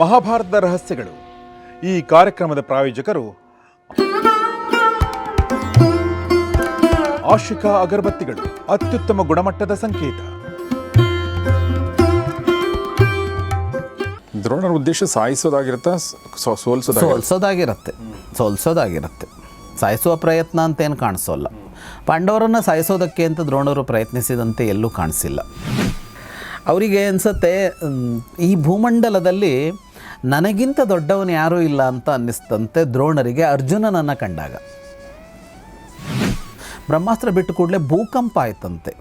ಮಹಾಭಾರತದ ರಹಸ್ಯಗಳು. ಈ ಕಾರ್ಯಕ್ರಮದ ಪ್ರಾಯೋಜಕರು ಆಶಿಕಾ ಅಗರಬತ್ತಿಗಳು ಅತ್ಯುತ್ತಮ ಗುಣಮಟ್ಟದ ಸಂಕೇತ. ದ್ರೋಣರ ಉದ್ದೇಶ ಸಾಯಿಸೋದಾಗಿರುತ್ತಾ? ಸೋ- ಸೋಲ್ಸೋದಾಗಿರುತ್ತಾ? ಸೋಲ್ಸೋದಾಗಿರುತ್ತೆ. ಸೋಲ್ಸೋದಾಗಿರುತ್ತೆ. ಸಾಯಿಸುವ ಪ್ರಯತ್ನ ಅಂತ ಏನು ಕಾಣಿಸೋಲ್ಲ. ಪಾಂಡವರನ್ನು ಸಾಯಿಸೋದಕ್ಕೆ ಅಂತ ದ್ರೋಣರು ಪ್ರಯತ್ನಿಸಿದಂತೆ ಎಲ್ಲೂ ಕಾಣಿಸಿಲ್ಲ. ಅವರಿಗೆ ಅನಿಸುತ್ತೆ ಈ ಭೂಮಂಡಲದಲ್ಲಿ ನನಗಿಂತ ದೊಡ್ಡವನು ಯಾರೂ ಇಲ್ಲ ಅಂತ ಅನ್ನಿಸ್ತಂತೆ ದ್ರೋಣರಿಗೆ ಅರ್ಜುನನನ್ನು ಕಂಡಾಗ. ಬ್ರಹ್ಮಾಸ್ತ್ರ ಬಿಟ್ಟು ಕೂಡಲೇ ಭೂಕಂಪ ಆಯ್ತಂತೆ.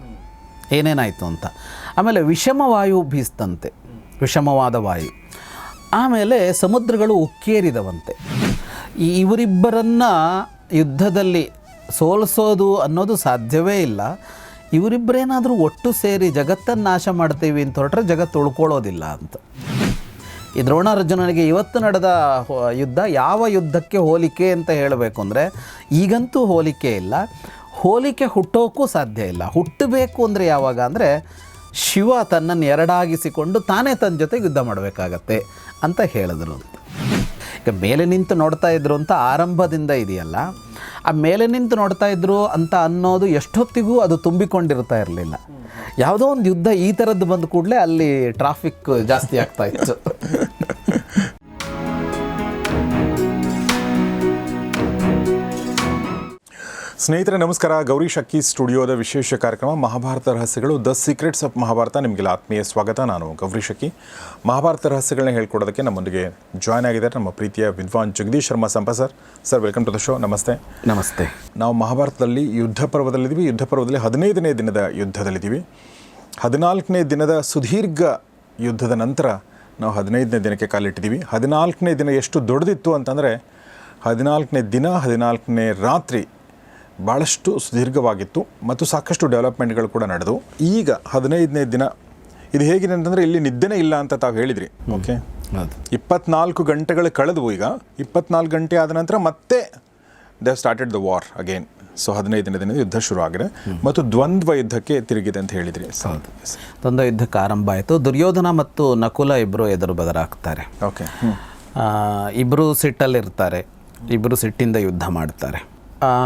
ಏನೇನಾಯಿತು ಅಂತ. ಆಮೇಲೆ ವಿಷಮವಾಯು ಬೀಸ್ತಂತೆ ವಿಷಮವಾದ ವಾಯು. ಆಮೇಲೆ ಸಮುದ್ರಗಳು ಉಕ್ಕೇರಿದವಂತೆ. ಇವರಿಬ್ಬರನ್ನು ಯುದ್ಧದಲ್ಲಿ ಸೋಲಿಸೋದು ಅನ್ನೋದು ಸಾಧ್ಯವೇ ಇಲ್ಲ. ಇವರಿಬ್ಬರೇನಾದರೂ ಒಟ್ಟು ಸೇರಿ ಜಗತ್ತನ್ನು ನಾಶ ಮಾಡ್ತೀವಿ ಅಂತ ಹೊರಟ್ರೆ ಜಗತ್ತು ಉಳ್ಕೊಳ್ಳೋದಿಲ್ಲ ಅಂತ. ಈ ದ್ರೋಣಾರ್ಜುನನಿಗೆ ಇವತ್ತು ನಡೆದ ಯುದ್ಧ ಯಾವ ಯುದ್ಧಕ್ಕೆ ಹೋಲಿಕೆ ಅಂತ ಹೇಳಬೇಕು ಅಂದರೆ ಈಗಂತೂ ಹೋಲಿಕೆ ಇಲ್ಲ. ಹೋಲಿಕೆ ಹುಟ್ಟೋಕ್ಕೂ ಸಾಧ್ಯ ಇಲ್ಲ. ಹುಟ್ಟಬೇಕು ಅಂದರೆ ಯಾವಾಗ ಅಂದರೆ ಶಿವ ತನ್ನನ್ನು ಎರಡಾಗಿಸಿಕೊಂಡು ತಾನೇ ತನ್ನ ಜೊತೆ ಯುದ್ಧ ಮಾಡಬೇಕಾಗತ್ತೆ ಅಂತ ಹೇಳಿದ್ರು ಈಗ ಮೇಲೆ ನಿಂತು ನೋಡ್ತಾ ಇದ್ರು ಅಂತ ಆರಂಭದಿಂದ ಇದೆಯಲ್ಲ, ಆ ಮೇಲೆ ನಿಂತು ನೋಡ್ತಾ ಇದ್ರು ಅಂತ ಅನ್ನೋದು ಎಷ್ಟೊತ್ತಿಗೂ ಅದು ತುಂಬಿಕೊಂಡಿರ್ತಾ ಇರಲಿಲ್ಲ. ಯಾವುದೋ ಒಂದು ಯುದ್ಧ ಈ ಥರದ್ದು ಬಂದ ಕೂಡಲೇ ಅಲ್ಲಿ ಟ್ರಾಫಿಕ್ ಜಾಸ್ತಿ ಆಗ್ತಾ ಇತ್ತು. ಸ್ನೇಹಿತರೆ ನಮಸ್ಕಾರ. ಗೌರಿ ಶಕ್ಕಿ ಸ್ಟುಡಿಯೋದ ವಿಶೇಷ ಕಾರ್ಯಕ್ರಮ ಮಹಾಭಾರತ ರಹಸ್ಯಗಳು ದ ಸೀಕ್ರೆಟ್ಸ್ ಆಫ್ ಮಹಾಭಾರತ. ನಿಮಗೆಲ್ಲ ಆತ್ಮೀಯ ಸ್ವಾಗತ. ನಾನು ಗೌರಿ ಶಕ್ಕಿ ಮಹಾಭಾರತ ರಹಸ್ಯಗಳನ್ನ ಹೇಳ್ಕೊಡೋದಕ್ಕೆ ನಮ್ಮೊಂದಿಗೆ ಜಾಯ್ನ್ ಆಗಿದ್ದಾರೆ ನಮ್ಮ ಪ್ರೀತಿಯ ವಿದ್ವಾನ್ Jagadish Sharma Sampa sir. Sir welcome to the show. ನಮಸ್ತೆ. ನಮಸ್ತೆ. ನಾವು ಮಹಾಭಾರತದಲ್ಲಿ ಯುದ್ಧ ಪರ್ವದಲ್ಲಿದ್ದೀವಿ. ಯುದ್ಧ ಪರ್ವದಲ್ಲಿ ಹದಿನೈದನೇ ದಿನದ ಯುದ್ಧದಲ್ಲಿದ್ದೀವಿ. ಹದಿನಾಲ್ಕನೇ ದಿನದ ಸುದೀರ್ಘ ಯುದ್ಧದ ನಂತರ ನಾವು ಹದಿನೈದನೇ ದಿನಕ್ಕೆ ಕಾಲಿಟ್ಟಿದ್ದೀವಿ. ಹದಿನಾಲ್ಕನೇ ದಿನ ಎಷ್ಟು ದೊಡ್ಡದಿತ್ತು ಅಂತಂದರೆ ಹದಿನಾಲ್ಕನೇ ದಿನ ಹದಿನಾಲ್ಕನೇ ರಾತ್ರಿ ಭಾಳಷ್ಟು ಸುದೀರ್ಘವಾಗಿತ್ತು ಮತ್ತು ಸಾಕಷ್ಟು ಡೆವಲಪ್ಮೆಂಟ್ಗಳು ಕೂಡ ನಡೆದು ಈಗ ಹದಿನೈದನೇ ದಿನ. ಇದು ಹೇಗಿದೆ ಅಂತಂದರೆ ಇಲ್ಲಿ ನಿದ್ದೆನೇ ಇಲ್ಲ ಅಂತ ತಾವು ಹೇಳಿದ್ರಿ. ಓಕೆ ಇಪ್ಪತ್ನಾಲ್ಕು ಗಂಟೆಗಳು ಕಳೆದವು ಈಗ. ಇಪ್ಪತ್ನಾಲ್ಕು ಗಂಟೆ ಆದ ನಂತರ ಮತ್ತೆ they started the war again. So ಹದಿನೈದನೇ ದಿನದ ಯುದ್ಧ ಶುರು ಆಗಿದೆ. ಮತ್ತು ದ್ವಂದ್ವ ಯುದ್ಧಕ್ಕೆ ತಿರುಗಿದೆ ಅಂತ ಹೇಳಿದ್ರಿ. ದ್ವಂದ್ವ ಯುದ್ಧಕ್ಕೆ ಆರಂಭ ಆಯಿತು. ದುರ್ಯೋಧನ ಮತ್ತು ನಕುಲ ಇಬ್ಬರು ಎದುರು ಬದಲಾಗ್ತಾರೆ. ಓಕೆ ಇಬ್ಬರು ಸಿಟ್ಟಲ್ಲಿರ್ತಾರೆ. ಇಬ್ಬರು ಸಿಟ್ಟಿಂದ ಯುದ್ಧ ಮಾಡ್ತಾರೆ.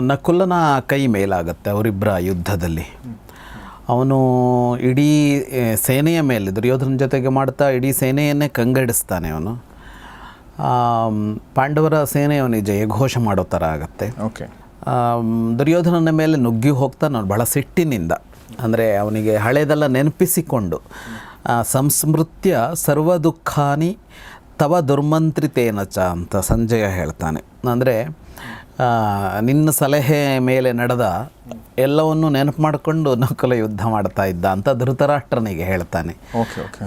ನಕುಲನ ಕೈ ಮೇಲಾಗತ್ತೆ ಅವರಿಬ್ಬರ ಯುದ್ಧದಲ್ಲಿ. ಅವನು ಇಡೀ ಸೇನೆಯ ಮೇಲೆ ದುರ್ಯೋಧನ ಜೊತೆಗೆ ಮಾಡ್ತಾ ಇಡೀ ಸೇನೆಯನ್ನೇ ಕಂಗಡಿಸ್ತಾನೆ ಅವನು. ಪಾಂಡವರ ಸೇನೆ ಅವನಿಗೆ ಜಯಘೋಷ ಮಾಡೋ ಥರ ಆಗತ್ತೆ. ಓಕೆ. ದುರ್ಯೋಧನನ ಮೇಲೆ ನುಗ್ಗಿ ಹೋಗ್ತಾನೆ ಅವನು ಬಹಳ ಸಿಟ್ಟಿನಿಂದ. ಅಂದರೆ ಅವನಿಗೆ ಹಳೆದೆಲ್ಲ ನೆನಪಿಸಿಕೊಂಡು ಸಂಸ್ಮೃತ್ಯ ಸರ್ವ ದುಃಖಾನಿ ತವ ದುರ್ಮಂತ್ರಿತೇನಚ ಅಂತ ಸಂಜಯ ಹೇಳ್ತಾನೆ. ಅಂದರೆ ನಿನ್ನ ಸಲಹೆ ಮೇಲೆ ನಡೆದ ಎಲ್ಲವನ್ನು ನೆನಪು ಮಾಡಿಕೊಂಡು ನಕುಲ ಯುದ್ಧ ಮಾಡ್ತಾ ಇದ್ದ ಅಂತ ಧೃತರಾಷ್ಟ್ರನಿಗೆ ಹೇಳ್ತಾನೆ. ಓಕೆ ಓಕೆ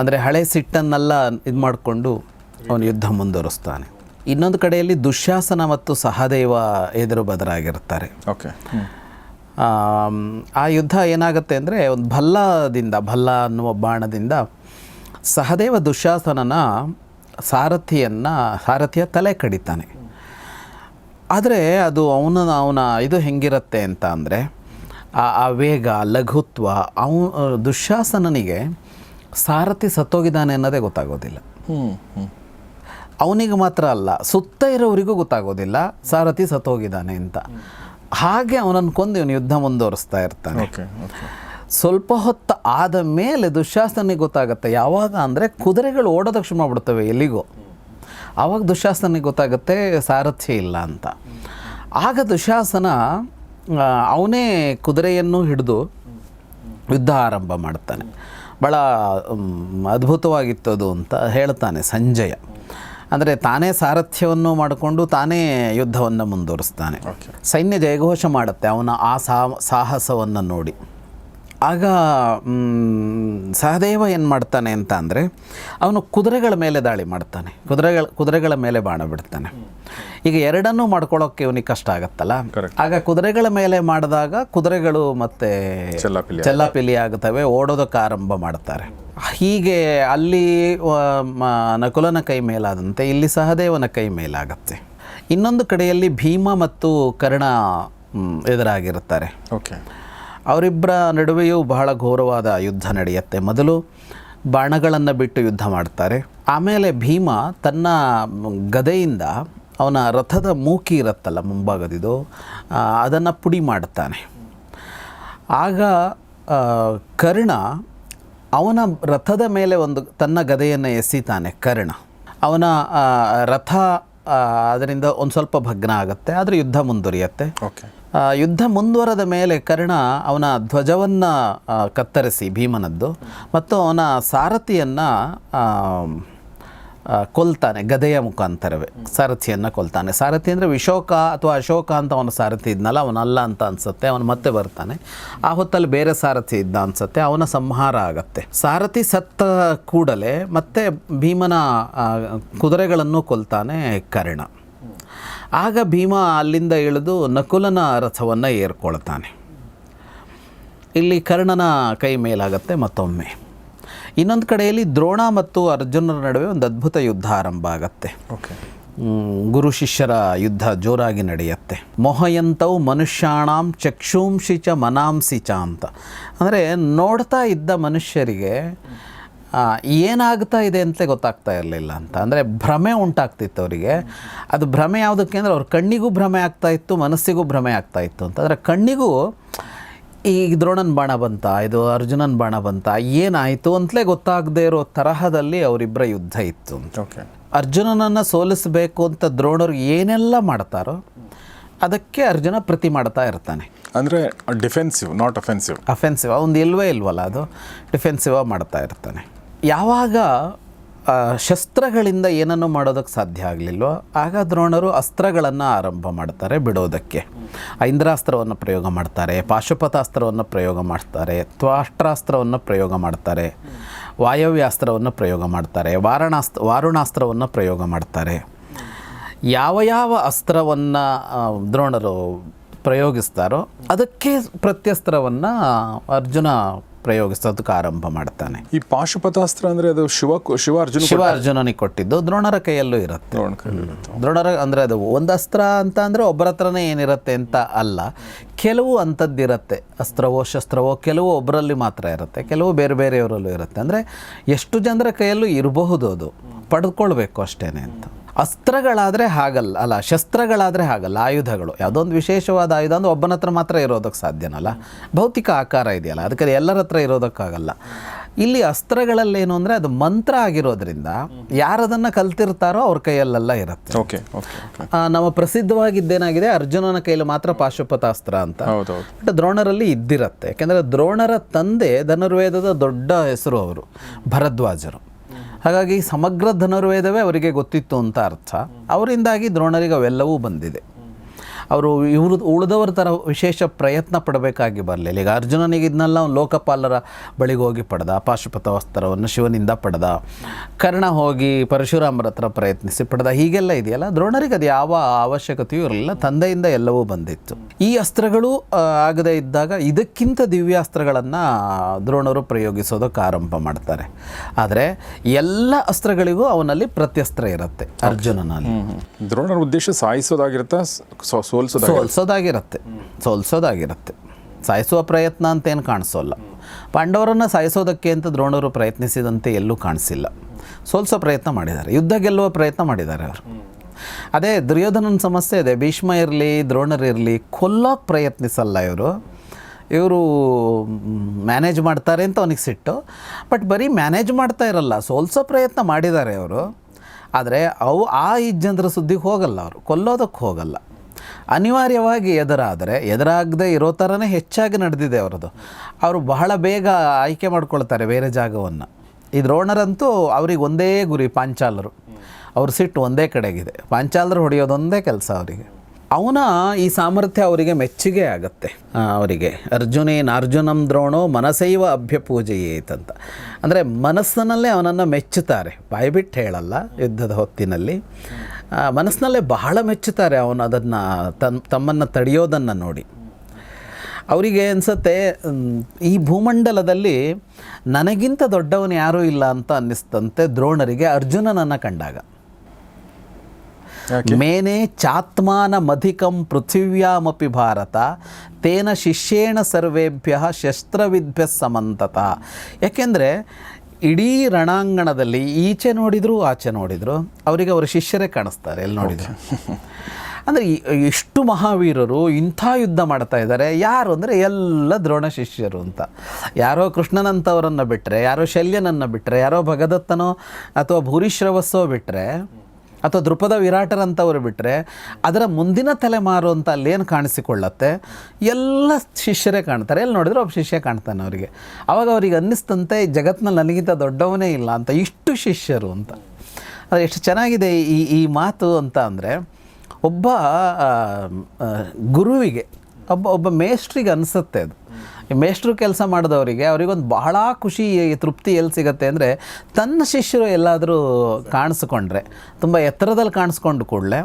ಅಂದರೆ ಹಳೆ ಸಿಟ್ಟನ್ನೆಲ್ಲ ಇದು ಮಾಡಿಕೊಂಡು ಅವನು ಯುದ್ಧ ಮುಂದುವರಿಸ್ತಾನೆ. ಇನ್ನೊಂದು ಕಡೆಯಲ್ಲಿ ದುಶ್ಯಾಸನ ಮತ್ತು ಸಹದೇವ ಎದುರು ಬದಲಾಗಿರ್ತಾರೆ. ಓಕೆ ಆ ಯುದ್ಧ ಏನಾಗುತ್ತೆ ಅಂದರೆ ಒಂದು ಭಲ್ಲದಿಂದ ಭಲ್ಲ ಅನ್ನುವ ಬಾಣದಿಂದ ಸಹದೇವ ದುಶ್ಯಾಸನನ ಸಾರಥಿಯನ್ನು ಸಾರಥಿಯ ತಲೆ ಕಡಿತಾನೆ. ಆದರೆ ಅದು ಅವನ ಅವನ ಇದು ಹೆಂಗಿರುತ್ತೆ ಅಂತ ಅಂದರೆ ಆ ಆ ವೇಗ ಲಘುತ್ವ ಅವ ದುಶ್ಯಾಸನನಿಗೆ ಸಾರಥಿ ಸತ್ತೋಗಿದ್ದಾನೆ ಅನ್ನೋದೇ ಗೊತ್ತಾಗೋದಿಲ್ಲ. ಹ್ಞೂ ಹ್ಞೂ ಅವನಿಗೆ ಮಾತ್ರ ಅಲ್ಲ ಸುತ್ತ ಇರೋರಿಗೂ ಗೊತ್ತಾಗೋದಿಲ್ಲ ಸಾರಥಿ ಸತ್ತೋಗಿದ್ದಾನೆ ಅಂತ. ಹಾಗೆ ಅವನನ್ನು ಕೊಂದು ಇವನು ಯುದ್ಧ ಮುಂದುವರಿಸ್ತಾ ಇರ್ತಾನೆ. ಸ್ವಲ್ಪ ಹೊತ್ತು ಆದ ಮೇಲೆ ದುಶ್ಯಾಸನಿಗೆ ಗೊತ್ತಾಗುತ್ತೆ ಯಾವಾಗ ಅಂದರೆ ಕುದುರೆಗಳು ಓಡೋದಕ್ಕೆ ಶುರು ಮಾಡ್ಬಿಡ್ತವೆ ಎಲ್ಲಿಗೋ. ಆವಾಗ ದುಶ್ಯಾಸನಿಗೆ ಗೊತ್ತಾಗುತ್ತೆ ಸಾರಥ್ಯ ಇಲ್ಲ ಅಂತ. ಆಗ ದುಶಾಸನ ಅವನೇ ಕುದುರೆಯನ್ನು ಹಿಡಿದು ಯುದ್ಧ ಆರಂಭ ಮಾಡ್ತಾನೆ. ಭಾಳ ಅದ್ಭುತವಾಗಿತ್ತು ಅದು ಅಂತ ಹೇಳ್ತಾನೆ ಸಂಜಯ. ಅಂದರೆ ತಾನೇ ಸಾರಥ್ಯವನ್ನು ಮಾಡಿಕೊಂಡು ತಾನೇ ಯುದ್ಧವನ್ನು ಮುಂದುವರಿಸ್ತಾನೆ. ಸೈನ್ಯ ಜಯಘೋಷ ಮಾಡುತ್ತೆ ಅವನ ಆ ಸಾಹಸವನ್ನು ನೋಡಿ. ಆಗ ಸಹದೇವ ಏನು ಮಾಡ್ತಾನೆ ಅಂತ ಅಂದರೆ ಅವನು ಕುದುರೆಗಳ ಮೇಲೆ ದಾಳಿ ಮಾಡ್ತಾನೆ. ಕುದುರೆಗಳ ಕುದುರೆಗಳ ಮೇಲೆ ಬಾಣ ಬಿಡ್ತಾನೆ. ಈಗ ಎರಡನ್ನೂ ಮಾಡ್ಕೊಳ್ಳೋಕ್ಕೆ ಇವನಿಗೆ ಕಷ್ಟ ಆಗತ್ತಲ್ಲ? ಆಗ ಕುದುರೆಗಳ ಮೇಲೆ ಮಾಡಿದಾಗ ಕುದುರೆಗಳು ಮತ್ತೆ ಚೆಲ್ಲಾಪಿಲಿ ಆಗುತ್ತವೆ ಓಡೋದಕ್ಕೆ ಆರಂಭ ಮಾಡ್ತಾರೆ. ಹೀಗೆ ಅಲ್ಲಿ ನಕುಲನ ಕೈ ಮೇಲಾದಂತೆ ಇಲ್ಲಿ ಸಹದೇವನ ಕೈ ಮೇಲಾಗತ್ತೆ. ಇನ್ನೊಂದು ಕಡೆಯಲ್ಲಿ ಭೀಮ ಮತ್ತು ಕರ್ಣ ಎದುರಾಗಿರುತ್ತಾರೆ. ಓಕೆ ಅವರಿಬ್ಬರ ನಡುವೆಯೂ ಬಹಳ ಘೋರವಾದ ಯುದ್ಧ ನಡೆಯುತ್ತೆ. ಮೊದಲು ಬಾಣಗಳನ್ನು ಬಿಟ್ಟು ಯುದ್ಧ ಮಾಡ್ತಾರೆ. ಆಮೇಲೆ ಭೀಮ ತನ್ನ ಗದೆಯಿಂದ ಅವನ ರಥದ ಮೂಕಿ ಇರುತ್ತಲ್ಲ ಮುಂಭಾಗದಿದು ಅದನ್ನು ಪುಡಿ ಮಾಡ್ತಾನೆ. ಆಗ ಕರ್ಣ ಅವನ ರಥದ ಮೇಲೆ ಒಂದು ತನ್ನ ಗದೆಯನ್ನು ಎಸಿತಾನೆ, ಕರ್ಣ. ಅವನ ರಥ ಅದರಿಂದ ಒಂದು ಸ್ವಲ್ಪ ಭಗ್ನ ಆಗುತ್ತೆ, ಆದರೆ ಯುದ್ಧ ಮುಂದುವರಿಯುತ್ತೆ. ಓಕೆ ಯುದ್ಧ ಮುಂದುವರೆದ ಮೇಲೆ ಕರ್ಣ ಅವನ ಧ್ವಜವನ್ನು ಕತ್ತರಿಸಿ ಭೀಮನದ್ದು ಮತ್ತು ಅವನ ಸಾರಥಿಯನ್ನು ಕೊಲ್ತಾನೆ, ಗದೆಯ ಮುಖಾಂತರವೇ. ಸಾರಥಿಯನ್ನು ಕೊಲ್ತಾನೆ. ಸಾರಥಿ ಅಂದರೆ ವಿಶೋಕ ಅಥವಾ ಅಶೋಕ ಅಂತ ಅವನ ಸಾರಥಿ ಇದ್ನಲ್ಲ, ಅವನಲ್ಲ ಅಂತ ಅನ್ಸುತ್ತೆ, ಅವನು ಮತ್ತೆ ಬರ್ತಾನೆ. ಆ ಹೊತ್ತಲ್ಲಿ ಬೇರೆ ಸಾರಥಿ ಇದ್ದ ಅನ್ಸುತ್ತೆ, ಅವನ ಸಂಹಾರ ಆಗತ್ತೆ. ಸಾರಥಿ ಸತ್ತ ಕೂಡಲೇ ಮತ್ತೆ ಭೀಮನ ಕುದುರೆಗಳನ್ನು ಕೊಲ್ತಾನೆ ಕರ್ಣ. ಆಗ ಭೀಮ ಅಲ್ಲಿಂದ ಇಳಿದು ನಕುಲನ ರಥವನ್ನು ಏರ್ಕೊಳ್ತಾನೆ. ಇಲ್ಲಿ ಕರ್ಣನ ಕೈ ಮೇಲಾಗತ್ತೆ ಮತ್ತೊಮ್ಮೆ. ಇನ್ನೊಂದು ಕಡೆಯಲ್ಲಿ ದ್ರೋಣ ಮತ್ತು ಅರ್ಜುನರ ನಡುವೆ ಒಂದು ಅದ್ಭುತ ಯುದ್ಧ ಆರಂಭ ಆಗತ್ತೆ. ಓಕೆ. ಗುರು ಶಿಷ್ಯರ ಯುದ್ಧ ಜೋರಾಗಿ ನಡೆಯುತ್ತೆ. ಮೊಹಯಂತವು ಮನುಷ್ಯಾಣಾಂ ಚಕ್ಷುಂಶಿ ಚ ಮನಾಂಸಿ ಚ ಅಂತ. ಅಂದರೆ ನೋಡ್ತಾ ಇದ್ದ ಮನುಷ್ಯರಿಗೆ ಏನಾಗ್ತಾ ಇದೆ ಅಂತಲೇ ಗೊತ್ತಾಗ್ತಾ ಇರಲಿಲ್ಲ ಅಂತ. ಅಂದರೆ ಭ್ರಮೆ ಉಂಟಾಗ್ತಿತ್ತು ಅವರಿಗೆ. ಅದು ಭ್ರಮೆ ಯಾವುದಕ್ಕೆ ಅಂದರೆ ಅವ್ರ ಕಣ್ಣಿಗೂ ಭ್ರಮೆ ಆಗ್ತಾ ಇತ್ತು ಮನಸ್ಸಿಗೂ ಭ್ರಮೆ ಆಗ್ತಾ ಇತ್ತು ಅಂತ. ಅಂದರೆ ಕಣ್ಣಿಗೂ ಈ ದ್ರೋಣನ ಬಾಣ ಬಂತ ಇದು ಅರ್ಜುನನ ಬಾಣ ಬಂತ ಏನಾಯಿತು ಅಂತಲೇ ಗೊತ್ತಾಗದೇ ಇರೋ ತರಹದಲ್ಲಿ ಅವರಿಬ್ಬರ ಯುದ್ಧ ಇತ್ತು ಅಂತ. ಓಕೆ. ಅರ್ಜುನನನ್ನು ಸೋಲಿಸಬೇಕು ಅಂತ ದ್ರೋಣರು ಏನೆಲ್ಲ ಮಾಡ್ತಾರೋ ಅದಕ್ಕೆ ಅರ್ಜುನ ಪ್ರತಿ ಮಾಡ್ತಾ ಇರ್ತಾನೆ. ಅಂದರೆ ಡಿಫೆನ್ಸಿವ್ ನಾಟ್ ಅಫೆನ್ಸಿವ್ ಅಫೆನ್ಸಿವ್ ಒಂದು ಇಲ್ವೇ ಇಲ್ವಲ್ಲ ಅದು? ಡಿಫೆನ್ಸಿವ್ ಮಾಡ್ತಾ ಇರ್ತಾನೆ. ಯಾವಾಗ ಶಸ್ತ್ರಗಳಿಂದ ಏನನ್ನು ಮಾಡೋದಕ್ಕೆ ಸಾಧ್ಯ ಆಗಲಿಲ್ವೋ, ಆಗ ದ್ರೋಣರು ಅಸ್ತ್ರಗಳನ್ನು ಆರಂಭ ಮಾಡ್ತಾರೆ ಬಿಡೋದಕ್ಕೆ. ಐಂದ್ರಾಸ್ತ್ರವನ್ನು ಪ್ರಯೋಗ ಮಾಡ್ತಾರೆ, ಪಾಶುಪತಾಸ್ತ್ರವನ್ನು ಪ್ರಯೋಗ ಮಾಡ್ತಾರೆ, ತ್ವಾಷ್ಟ್ರಾಸ್ತ್ರವನ್ನು ಪ್ರಯೋಗ ಮಾಡ್ತಾರೆ, ವಾಯವ್ಯಾಸ್ತ್ರವನ್ನು ಪ್ರಯೋಗ ಮಾಡ್ತಾರೆ, ವಾರಣಾಸ್ತ್ರ, ವಾರುಣಾಸ್ತ್ರವನ್ನು ಪ್ರಯೋಗ ಮಾಡ್ತಾರೆ. ಯಾವ ಯಾವ ಅಸ್ತ್ರವನ್ನು ದ್ರೋಣರು ಪ್ರಯೋಗಿಸ್ತಾರೋ ಅದಕ್ಕೆ ಪ್ರತ್ಯಸ್ತ್ರವನ್ನು ಅರ್ಜುನ ಪ್ರಯೋಗಿಸೋದಕ್ಕೆ ಆರಂಭ ಮಾಡ್ತಾನೆ. ಈ ಪಾಶುಪತಾಸ್ತ್ರ ಅಂದರೆ ಅದು ಶಿವ ಶಿವ ಶಿವಾರ್ಜುನನಿಗೆ ಶಿವ ಅರ್ಜುನನಿಗೆ ಕೊಟ್ಟಿದ್ದು ದ್ರೋಣರ ಕೈಯಲ್ಲೂ ಇರುತ್ತೆ. ದ್ರೋಣರ ಅಂದರೆ ಅದು ಒಂದು ಅಸ್ತ್ರ ಅಂತ ಅಂದರೆ ಒಬ್ಬರ ಹತ್ರನೇ ಏನಿರುತ್ತೆ ಅಂತ ಅಲ್ಲ. ಕೆಲವು ಅಂಥದ್ದಿರುತ್ತೆ ಅಸ್ತ್ರವೋ ಶಸ್ತ್ರವೋ ಕೆಲವು ಒಬ್ಬರಲ್ಲಿ ಮಾತ್ರ ಇರುತ್ತೆ. ಕೆಲವು ಬೇರೆ ಬೇರೆಯವರಲ್ಲೂ ಇರುತ್ತೆ. ಅಂದರೆ ಎಷ್ಟು ಜನರ ಕೈಯಲ್ಲೂ ಇರಬಹುದು ಅದು. ಪಡೆದುಕೊಳ್ಬೇಕು ಅಷ್ಟೇನೆ ಅಂತ. ಅಸ್ತ್ರಗಳಾದರೆ ಹಾಗಲ್ಲ ಅಲ್ಲ ಶಸ್ತ್ರಗಳಾದರೆ ಹಾಗಲ್ಲ ಆಯುಧಗಳು. ಯಾವುದೋ ಒಂದು ವಿಶೇಷವಾದ ಆಯುಧ ಅಂದ್ರೆ ಒಬ್ಬನ ಹತ್ರ ಮಾತ್ರ ಇರೋದಕ್ಕೆ ಸಾಧ್ಯನಲ್ಲ. ಭೌತಿಕ ಆಕಾರ ಇದೆಯಲ್ಲ ಅದಕ್ಕೆ ಎಲ್ಲರ ಹತ್ರ ಇರೋದಕ್ಕಾಗಲ್ಲ. ಇಲ್ಲಿ ಅಸ್ತ್ರಗಳಲ್ಲೇನು ಅಂದರೆ ಅದು ಮಂತ್ರ ಆಗಿರೋದ್ರಿಂದ ಯಾರದನ್ನು ಕಲ್ತಿರ್ತಾರೋ ಅವ್ರ ಕೈಯಲ್ಲೆಲ್ಲ ಇರುತ್ತೆ. ಓಕೆ ನಮ್ಮ ಪ್ರಸಿದ್ಧವಾಗಿದ್ದೇನಾಗಿದೆ ಅರ್ಜುನನ ಕೈಯಲ್ಲಿ ಮಾತ್ರ ಪಾಶುಪತಾಸ್ತ್ರ ಅಂತ. ಬಟ್ ದ್ರೋಣರಲ್ಲಿ ಇದ್ದಿರತ್ತೆ. ಯಾಕೆಂದರೆ ದ್ರೋಣರ ತಂದೆ ಧನುರ್ವೇದದ ದೊಡ್ಡ ಹೆಸರು ಅವರು ಭರದ್ವಾಜರು. ಹಾಗಾಗಿ ಸಮಗ್ರ ಧನುರ್ವೇದವೇ ಅವರಿಗೆ ಗೊತ್ತಿತ್ತು ಅಂತ ಅರ್ಥ. ಅವರಿಂದಾಗಿ ದ್ರೋಣರಿಗೆ ಅವೆಲ್ಲವೂ ಬಂದಿದೆ. ಅವರು ಇವರು ಉಳಿದವರ ಥರ ವಿಶೇಷ ಪ್ರಯತ್ನ ಪಡಬೇಕಾಗಿ ಬರಲಿಲ್ಲ. ಈಗ ಅರ್ಜುನನಿಗೆ ಇದನ್ನೆಲ್ಲ ಲೋಕಪಾಲರ ಬಳಿಗೆ ಹೋಗಿ ಪಡೆದ ಪಾಶುಪತಾಸ್ತ್ರವನ್ನು ಶಿವನಿಂದ ಪಡೆದ, ಕರ್ಣ ಹೋಗಿ ಪರಶುರಾಮರ ಹತ್ರ ಪ್ರಯತ್ನಿಸಿ ಪಡೆದ, ಹೀಗೆಲ್ಲ ಇದೆಯಲ್ಲ? ದ್ರೋಣರಿಗೆ ಅದು ಯಾವ ಅವಶ್ಯಕತೆಯೂ ಇರಲಿಲ್ಲ. ತಂದೆಯಿಂದ ಎಲ್ಲವೂ ಬಂದಿತ್ತು. ಈ ಅಸ್ತ್ರಗಳು ಆಗದೇ ಇದ್ದಾಗ ಇದಕ್ಕಿಂತ ದಿವ್ಯಾಸ್ತ್ರಗಳನ್ನು ದ್ರೋಣರು ಪ್ರಯೋಗಿಸೋದಕ್ಕೆ ಆರಂಭ ಮಾಡ್ತಾರೆ. ಆದರೆ ಎಲ್ಲ ಅಸ್ತ್ರಗಳಿಗೂ ಅವನಲ್ಲಿ ಪ್ರತ್ಯಸ್ತ್ರ ಇರುತ್ತೆ ಅರ್ಜುನನಲ್ಲಿ. ದ್ರೋಣರ ಉದ್ದೇಶ ಸಾಯಿಸೋದಾಗಿರುತ್ತಾ. ಸೋಲ್ಸೋದಾಗಿರುತ್ತಾ. ಸೋಲ್ಸೋದಾಗಿರುತ್ತೆ. ಸಾಯಿಸುವ ಪ್ರಯತ್ನ ಅಂತ ಏನು ಕಾಣಿಸೋಲ್ಲ. ಪಾಂಡವರನ್ನು ಸಾಯಿಸೋದಕ್ಕೆ ಅಂತ ದ್ರೋಣರು ಪ್ರಯತ್ನಿಸಿದಂತೆ ಎಲ್ಲೂ ಕಾಣಿಸಿಲ್ಲ. ಸೋಲ್ಸೋ ಪ್ರಯತ್ನ ಮಾಡಿದ್ದಾರೆ. ಯುದ್ಧ ಗೆಲ್ಲುವ ಪ್ರಯತ್ನ ಮಾಡಿದ್ದಾರೆ ಅವರು. ಅದೇ ದುರ್ಯೋಧನನ ಸಮಸ್ಯೆ ಇದೆ. ಭೀಷ್ಮ ಇರಲಿ ದ್ರೋಣರಿರಲಿ ಕೊಲ್ಲೋಕೆ ಪ್ರಯತ್ನಿಸಲ್ಲ ಇವರು. ಇವರು ಮ್ಯಾನೇಜ್ ಮಾಡ್ತಾರೆ ಅಂತ ಅವನಿಗೆ ಸಿಟ್ಟು. ಬಟ್ ಬರೀ ಮ್ಯಾನೇಜ್ ಮಾಡ್ತಾ ಇರಲ್ಲ. ಸೋಲ್ಸೋ ಪ್ರಯತ್ನ ಮಾಡಿದ್ದಾರೆ ಅವರು. ಆದರೆ ಅವು ಆ ಇಜ್ಜಂದ್ರ ಸುದ್ದಿಗೆ ಹೋಗಲ್ಲ ಅವರು. ಕೊಲ್ಲೋದಕ್ಕೆ ಹೋಗಲ್ಲ. ಅನಿವಾರ್ಯವಾಗಿ ಎದುರಾದರೆ, ಎದುರಾಗದೆ ಇರೋ ಥರನೇ ಹೆಚ್ಚಾಗಿ ನಡೆದಿದೆ ಅವರದು ಅವರು ಬಹಳ ಬೇಗ ಆಯ್ಕೆ ಮಾಡ್ಕೊಳ್ತಾರೆ ಬೇರೆ ಜಾಗವನ್ನು. ಈ ದ್ರೋಣರಂತೂ ಅವ್ರಿಗೆ ಒಂದೇ ಗುರಿ, ಪಾಂಚಾಲರು. ಅವ್ರ ಸಿಟ್ಟು ಒಂದೇ ಕಡೆಗಿದೆ. ಪಾಂಚಾಲರು ಹೊಡೆಯೋದೊಂದೇ ಕೆಲಸ ಅವರಿಗೆ. ಅವನ ಈ ಸಾಮರ್ಥ್ಯ ಅವರಿಗೆ ಮೆಚ್ಚುಗೆ ಆಗುತ್ತೆ. ಅವರಿಗೆ. ಅರ್ಜುನೇನ್, ಅರ್ಜುನಂ ದ್ರೋಣೋ ಮನಸೈವ ಅಭ್ಯ ಪೂಜೆಯೇತಂತ ಅಂದರೆ ಮನಸ್ಸಿನಲ್ಲೇ ಅವನನ್ನು ಮೆಚ್ಚುತ್ತಾರೆ. ಬಾಯ್ಬಿಟ್ಟು ಹೇಳಲ್ಲ ಯುದ್ಧದ ಹೊತ್ತಿನಲ್ಲಿ. ಮನಸ್ಸಿನಲ್ಲೇ ಬಹಳ ಮೆಚ್ಚುತ್ತಾರೆ ಅವನು ಅದನ್ನು ತನ್ ತಮ್ಮನ್ನು ತಡೆಯೋದನ್ನು ನೋಡಿ. ಅವರಿಗೆ ಅನಿಸುತ್ತೆ ಈ ಭೂಮಂಡಲದಲ್ಲಿ ನನಗಿಂತ ದೊಡ್ಡವನು ಯಾರೂ ಇಲ್ಲ ಅಂತ ಅನ್ನಿಸ್ತಂತೆ ದ್ರೋಣರಿಗೆ ಅರ್ಜುನನನ್ನು ಕಂಡಾಗ. ಮೇನೆ ಚಾತ್ಮಾನ ಮಧಿಕಂ ಪೃಥಿವ್ಯಾಮಪಿ ಭಾರತ ತೇನ ಶಿಷ್ಯೇಣ ಸರ್ವೇಭ್ಯ ಶಸ್ತ್ರವಿದ್ಭ್ಯ ಸಮಂತತ. ಯಾಕೆಂದರೆ ಇಡೀ ರಣಾಂಗಣದಲ್ಲಿ ಈಚೆ ನೋಡಿದ್ರು ಆಚೆ ನೋಡಿದ್ರು. ಅವರಿಗೆ ಅವರ ಶಿಷ್ಯರೇ ಕಾಣಿಸ್ತಾರೆ ಎಲ್ಲಿ ನೋಡಿದ್ರು. ಅಂದರೆ ಎಷ್ಟು ಮಹಾವೀರರು ಇಂಥ ಯುದ್ಧ ಮಾಡ್ತಾ ಇದ್ದಾರೆ. ಯಾರು ಅಂದರೆ ಎಲ್ಲ ದ್ರೋಣ ಶಿಷ್ಯರು ಅಂತ. ಯಾರೋ ಕೃಷ್ಣನಂಥವರನ್ನು ಬಿಟ್ಟರೆ ಯಾರೋ ಶಲ್ಯನನ್ನು ಬಿಟ್ಟರೆ ಯಾರೋ ಭಗದತ್ತನೋ ಅಥವಾ ಭೂರಿಶ್ರವಸ್ಸೋ ಬಿಟ್ಟರೆ ಅಥವಾ ದೃಪದ ವಿರಾಟರಂಥವ್ರು ಬಿಟ್ಟರೆ ಅದರ ಮುಂದಿನ ತಲೆಮಾರು ಅಂತ ಅಲ್ಲೇನು ಕಾಣಿಸಿಕೊಳ್ಳತ್ತೆ? ಎಲ್ಲ ಶಿಷ್ಯರೇ ಕಾಣ್ತಾರೆ. ಎಲ್ಲಿ ನೋಡಿದ್ರೆ ಒಬ್ಬ ಶಿಷ್ಯ ಕಾಣ್ತಾನೆ ಅವರಿಗೆ. ಅವಾಗ ಅವ್ರಿಗೆ ಅನ್ನಿಸ್ತಂತೆ ಜಗತ್ತಿನಲ್ಲಿ ನನಗಿಂತ ದೊಡ್ಡವನೇ ಇಲ್ಲ ಅಂತ, ಇಷ್ಟು ಶಿಷ್ಯರು ಅಂತ. ಅದು ಎಷ್ಟು ಚೆನ್ನಾಗಿದೆ ಈ ಈ ಮಾತು ಅಂತ ಅಂದರೆ, ಒಬ್ಬ ಗುರುವಿಗೆ, ಒಬ್ಬ ಒಬ್ಬ ಮೇಸ್ಟ್ರಿಗೆ ಅನಿಸುತ್ತೆ ಅದು. ಮೇಷ್ಟ್ರು ಕೆಲಸ ಮಾಡಿದವರಿಗೆ ಅವರಿಗೊಂದು ಬಹಳ ಖುಷಿ ತೃಪ್ತಿ ಎಲ್ಲಿ ಸಿಗುತ್ತೆ ಅಂದರೆ ತನ್ನ ಶಿಷ್ಯರು ಎಲ್ಲಾದರೂ ಕಾಣಿಸ್ಕೊಂಡ್ರೆ, ತುಂಬ ಎತ್ತರದಲ್ಲಿ ಕಾಣಿಸ್ಕೊಂಡು ಕೂಡಲೇ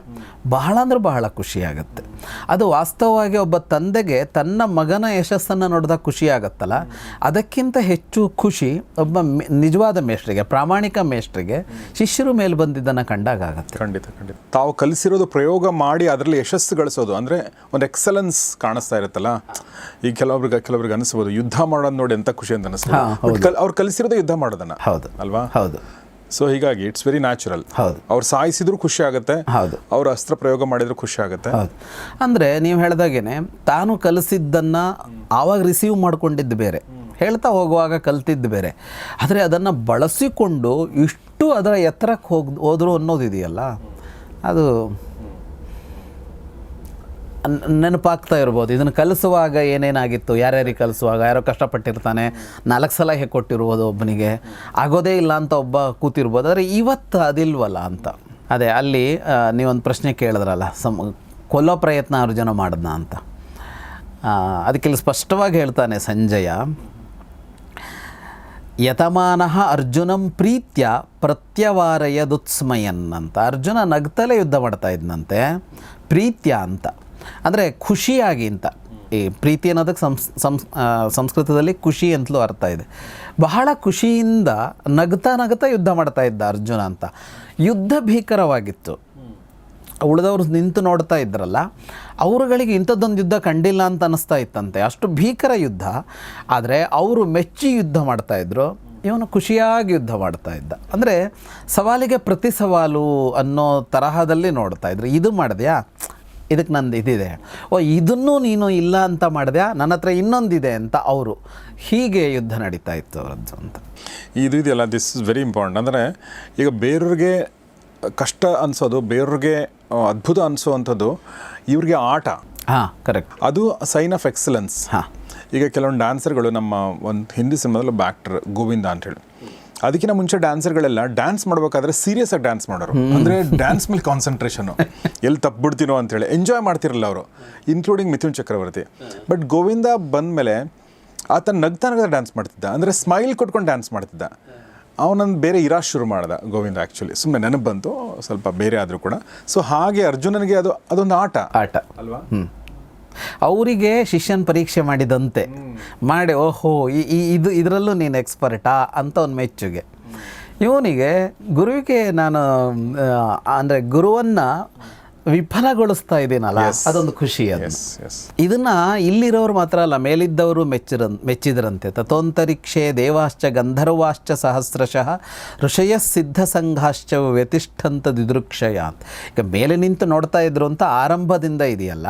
ಬಹಳ ಅಂದ್ರೆ ಬಹಳ ಖುಷಿಯಾಗುತ್ತೆ ಅದು ವಾಸ್ತವವಾಗಿ ಒಬ್ಬ ತಂದೆಗೆ ತನ್ನ ಮಗನ ಯಶಸ್ಸನ್ನು ನೋಡಿದಾಗ ಖುಷಿ ಅದಕ್ಕಿಂತ ಹೆಚ್ಚು ಖುಷಿ ಒಬ್ಬ ನಿಜವಾದ ಮೇಷ್ಟ್ರಿಗೆ, ಪ್ರಾಮಾಣಿಕ ಮೇಷ್ಟ್ರಿಗೆ ಶಿಷ್ಯರು ಮೇಲೆ ಬಂದಿದ್ದನ್ನು ಕಂಡಾಗ ಆಗುತ್ತೆ. ಖಂಡಿತ ಖಂಡಿತ. ತಾವು ಕಲಿಸಿರೋದು ಪ್ರಯೋಗ ಮಾಡಿ ಅದರಲ್ಲಿ ಯಶಸ್ಸು ಗಳಿಸೋದು ಅಂದರೆ ಒಂದು ಎಕ್ಸಲೆನ್ಸ್ ಕಾಣಿಸ್ತಾ ಇರುತ್ತಲ್ಲ? ಈಗ ಕೆಲವೊಬ್ರಿಗೆ ಕೆಲವರಿಗೆ ಅನಿಸ್ಬೋದು ಯುದ್ಧ ಮಾಡೋದು ನೋಡಿ ಎಂತ ಖುಷಿ ಅಂತ ಅನಿಸ್ಬೋದು. ಕಲ್- ಅವ್ರು ಕಲಿಸಿರೋದೇ ಯುದ್ಧ ಮಾಡೋದನ್ನ ಹೌದು ಅಲ್ವಾ? ಹೌದು. ಸೊ ಹೀಗಾಗಿ ಇಟ್ಸ್ ವೆರಿ ನ್ಯಾಚುರಲ್ ಹೌದು. ಅವ್ರು ಸಾಯಿಸಿದ್ರು ಖುಷಿ ಆಗುತ್ತೆ ಹೌದು. ಅವ್ರ ಅಸ್ತ್ರ ಪ್ರಯೋಗ ಮಾಡಿದ್ರು ಖುಷಿ ಆಗುತ್ತೆ. ಹೌದು. ಅಂದ್ರೆ ನೀವು ಹೇಳ್ದಾಗೇನೆ ತಾನು ಕಲಿಸಿದ್ದನ್ನ ಆವಾಗ ರಿಸೀವ್ ಮಾಡ್ಕೊಂಡಿದ್ದು ಬೇರೆ. ಹೇಳ್ತಾ ಹೋಗುವಾಗ ಕಲ್ತಿದ್ದು ಬೇರೆ. ಆದರೆ ಅದನ್ನು ಬಳಸಿಕೊಂಡು ಇಷ್ಟು ಅದರ ಎತ್ತರಕ್ಕೆ ಹೋಗ್ ಹೋದರು ಅನ್ನೋದಿದೆಯಲ್ಲ? ಅದು ನೆನಪಾಗ್ತಾ ಇರ್ಬೋದು. ಇದನ್ನು ಕಲಿಸುವಾಗ ಏನೇನಾಗಿತ್ತು? ಯಾರ್ಯಾರಿಗೆ ಕಲಿಸುವಾಗ? ಯಾರೋ ಕಷ್ಟಪಟ್ಟಿರ್ತಾನೆ. ನಾಲ್ಕು ಸಲ ಕೊಟ್ಟಿರ್ಬೋದು ಒಬ್ಬನಿಗೆ. ಆಗೋದೇ ಇಲ್ಲ ಅಂತ ಒಬ್ಬ ಕೂತಿರ್ಬೋದು. ಆದರೆ ಇವತ್ತು ಅದಿಲ್ವಲ್ಲ ಅಂತ. ಅದೇ ಅಲ್ಲಿ ನೀವೊಂದು ಪ್ರಶ್ನೆ ಕೇಳಿದ್ರಲ್ಲ ಸಮ್ ಕೊಲ್ಲೋ ಪ್ರಯತ್ನ ಅರ್ಜುನ ಮಾಡಿದ್ನ ಅಂತ. ಆ, ಅದಕ್ಕೆ ಇಲ್ಲಿ ಸ್ಪಷ್ಟವಾಗಿ ಹೇಳ್ತಾನೆ ಸಂಜಯ ಯತಮಾನಃ ಅರ್ಜುನಂ ಪ್ರೀತ್ಯ ಪ್ರತ್ಯವಾರಯದುತ್ಸ್ಮಯನ್ ಅಂತ. ಅರ್ಜುನ ನಗ್ತಲೇ ಯುದ್ಧ ಮಾಡ್ತಾ ಇದ್ನಂತೆ. ಪ್ರೀತ್ಯ ಅಂತ. ಅಂದರೆ ಖುಷಿಯಾಗಿ ಅಂತ. ಈ ಪ್ರೀತಿ ಅನ್ನೋದಕ್ಕೆ ಸಂಸ್ ಸಂಸ್ ಸಂಸ್ಕೃತದಲ್ಲಿ ಖುಷಿ ಅಂತಲೂ ಅರ್ಥ ಇದೆ. ಬಹಳ ಖುಷಿಯಿಂದ ನಗ್ತಾ ನಗ್ತಾ ಯುದ್ಧ ಮಾಡ್ತಾ ಇದ್ದ ಅರ್ಜುನ ಅಂತ. ಯುದ್ಧ ಭೀಕರವಾಗಿತ್ತು. ಉಳಿದವರು ನಿಂತು ನೋಡ್ತಾ ಇದ್ರಲ್ಲ, ಅವರುಗಳಿಗೆ ಇಂಥದ್ದೊಂದು ಯುದ್ಧ ಕಂಡಿಲ್ಲ ಅಂತ ಅನ್ನಿಸ್ತಾ ಇತ್ತಂತೆ. ಅಷ್ಟು ಭೀಕರ ಯುದ್ಧ. ಆದರೆ ಅವರು ಮೆಚ್ಚಿ ಯುದ್ಧ ಮಾಡ್ತಾ ಇದ್ರು. ಇವನು ಖುಷಿಯಾಗಿ ಯುದ್ಧ ಮಾಡ್ತಾ ಇದ್ದ. ಅಂದರೆ ಸವಾಲಿಗೆ ಪ್ರತಿ ಸವಾಲು ಅನ್ನೋ ತರಹದಲ್ಲಿ ನೋಡ್ತಾ ಇದ್ರು. ಇದು ಮಾಡಿದ್ಯಾ? ಇದಕ್ಕೆ ನಂದು ಇದಿದೆ. ಓ ಇದನ್ನು ನೀನು ಇಲ್ಲ ಅಂತ ಮಾಡಿದೆ ನನ್ನ ಹತ್ರ ಇನ್ನೊಂದಿದೆ ಅಂತ ಅವರು. ಹೀಗೆ ಯುದ್ಧ ನಡೀತಾ ಇತ್ತು ಅವರದ್ದು ಅಂತ. ಇದು ಇದೆಯಲ್ಲ ದಿಸ್ ಇಸ್ ವೆರಿ ಇಂಪಾರ್ಟೆಂಟ್ ಅಂದರೆ ಈಗ ಬೇರೆಯವ್ರಿಗೆ ಕಷ್ಟ ಅನಿಸೋದು ಬೇರೆಯವ್ರಿಗೆ ಅದ್ಭುತ ಅನಿಸೋವಂಥದ್ದು ಇವ್ರಿಗೆ ಆಟ. ಹಾಂ ಕರೆಕ್ಟ್ ಅದು ಸೈನ್ ಆಫ್ ಎಕ್ಸಲೆನ್ಸ್ ಹಾಂ. ಈಗ ಕೆಲವೊಂದು ಡ್ಯಾನ್ಸರ್ಗಳು ನಮ್ಮ ಒಂದು ಹಿಂದಿ ಸಿನಿಮಾದಲ್ಲಿ ಬ್ಯಾಕ್ಟರ್ ಗೋವಿಂದ ಅಂತ ಹೇಳಿ ಅದಕ್ಕಿಂತ ಮುಂಚೆ ಡ್ಯಾನ್ಸರ್ಗಳೆಲ್ಲ ಡ್ಯಾನ್ಸ್ ಮಾಡಬೇಕಾದ್ರೆ ಸೀರಿಯಸ್ ಆಗಿ ಡ್ಯಾನ್ಸ್ ಮಾಡೋರು. ಅಂದರೆ ಡ್ಯಾನ್ಸ್ ಮೇಲೆ ಕಾನ್ಸಂಟ್ರೇಷನು ಎಲ್ಲಿ ತಪ್ಪಿಬಿಡ್ತೀನೋ ಅಂತೇಳಿ ಎಂಜಾಯ್ ಮಾಡ್ತಿರಲ್ಲ ಅವರು ಇನ್ಕ್ಲೂಡಿಂಗ್ ಮಿಥುನ್ ಚಕ್ರವರ್ತಿ. ಬಟ್ ಗೋವಿಂದ ಬಂದಮೇಲೆ ಆತ ನಗ್ತಾ ನಗ್ತಾ ಡ್ಯಾನ್ಸ್ ಮಾಡ್ತಿದ್ದ. ಅಂದರೆ ಸ್ಮೈಲ್ ಕೊಟ್ಕೊಂಡು ಡ್ಯಾನ್ಸ್ ಮಾಡ್ತಿದ್ದ. ಅವನನ್ನು ಬೇರೆ ಇರಾ ಶುರು ಮಾಡ್ದ ಗೋವಿಂದ ಆ್ಯಕ್ಚುಲಿ ಸುಮ್ಮನೆ ನೆನಪು ಬಂತು ಸ್ವಲ್ಪ ಬೇರೆ ಆದರೂ ಕೂಡ. ಸೊ ಹಾಗೆ ಅರ್ಜುನನಿಗೆ ಅದು ಅದೊಂದು ಆಟ. ಆಟ. ಅಲ್ವಾ? ಅವರಿಗೆ ಶಿಷ್ಯನ ಪರೀಕ್ಷೆ ಮಾಡಿದಂತೆ. ಮಾಡಿ ಓಹೋ ಈ- ಇದು ಇದರಲ್ಲೂ ನೀನು ಎಕ್ಸ್ಪರ್ಟಾ ಅಂತ ಒಂದು ಮೆಚ್ಚುಗೆ. ಇವನಿಗೆ ಗುರುವಿಗೆ ನಾನು ಅಂದರೆ ಗುರುವನ್ನು ವಿಫಲಗೊಳಿಸ್ತಾ ಇದ್ದೀನಲ್ಲ ಅದೊಂದು ಖುಷಿ ಅದು. ಇದನ್ನ ಇಲ್ಲಿರೋರು ಮಾತ್ರ ಅಲ್ಲ ಮೇಲಿದ್ದವರು ಮೆಚ್ಚಿರ ಮೆಚ್ಚಿದ್ರಂತೆ. ತಥೋಂತರಿಕ್ಷೆ ದೇವಾಶ್ಚ ಗಂಧರ್ವಾಶ್ಚ ಸಹಸ್ರಶಃ ಋಷಯ ಸಿದ್ಧ ಸಂಘಾಶ್ಚ ವ್ಯತಿಷ್ಠಂತ ದಿದೃಕ್ಷಯ ಅಂತ ಈಗ ಮೇಲೆ ನಿಂತು ನೋಡ್ತಾ ಇದ್ರು ಅಂತ ಆರಂಭದಿಂದ ಇದೆಯಲ್ಲ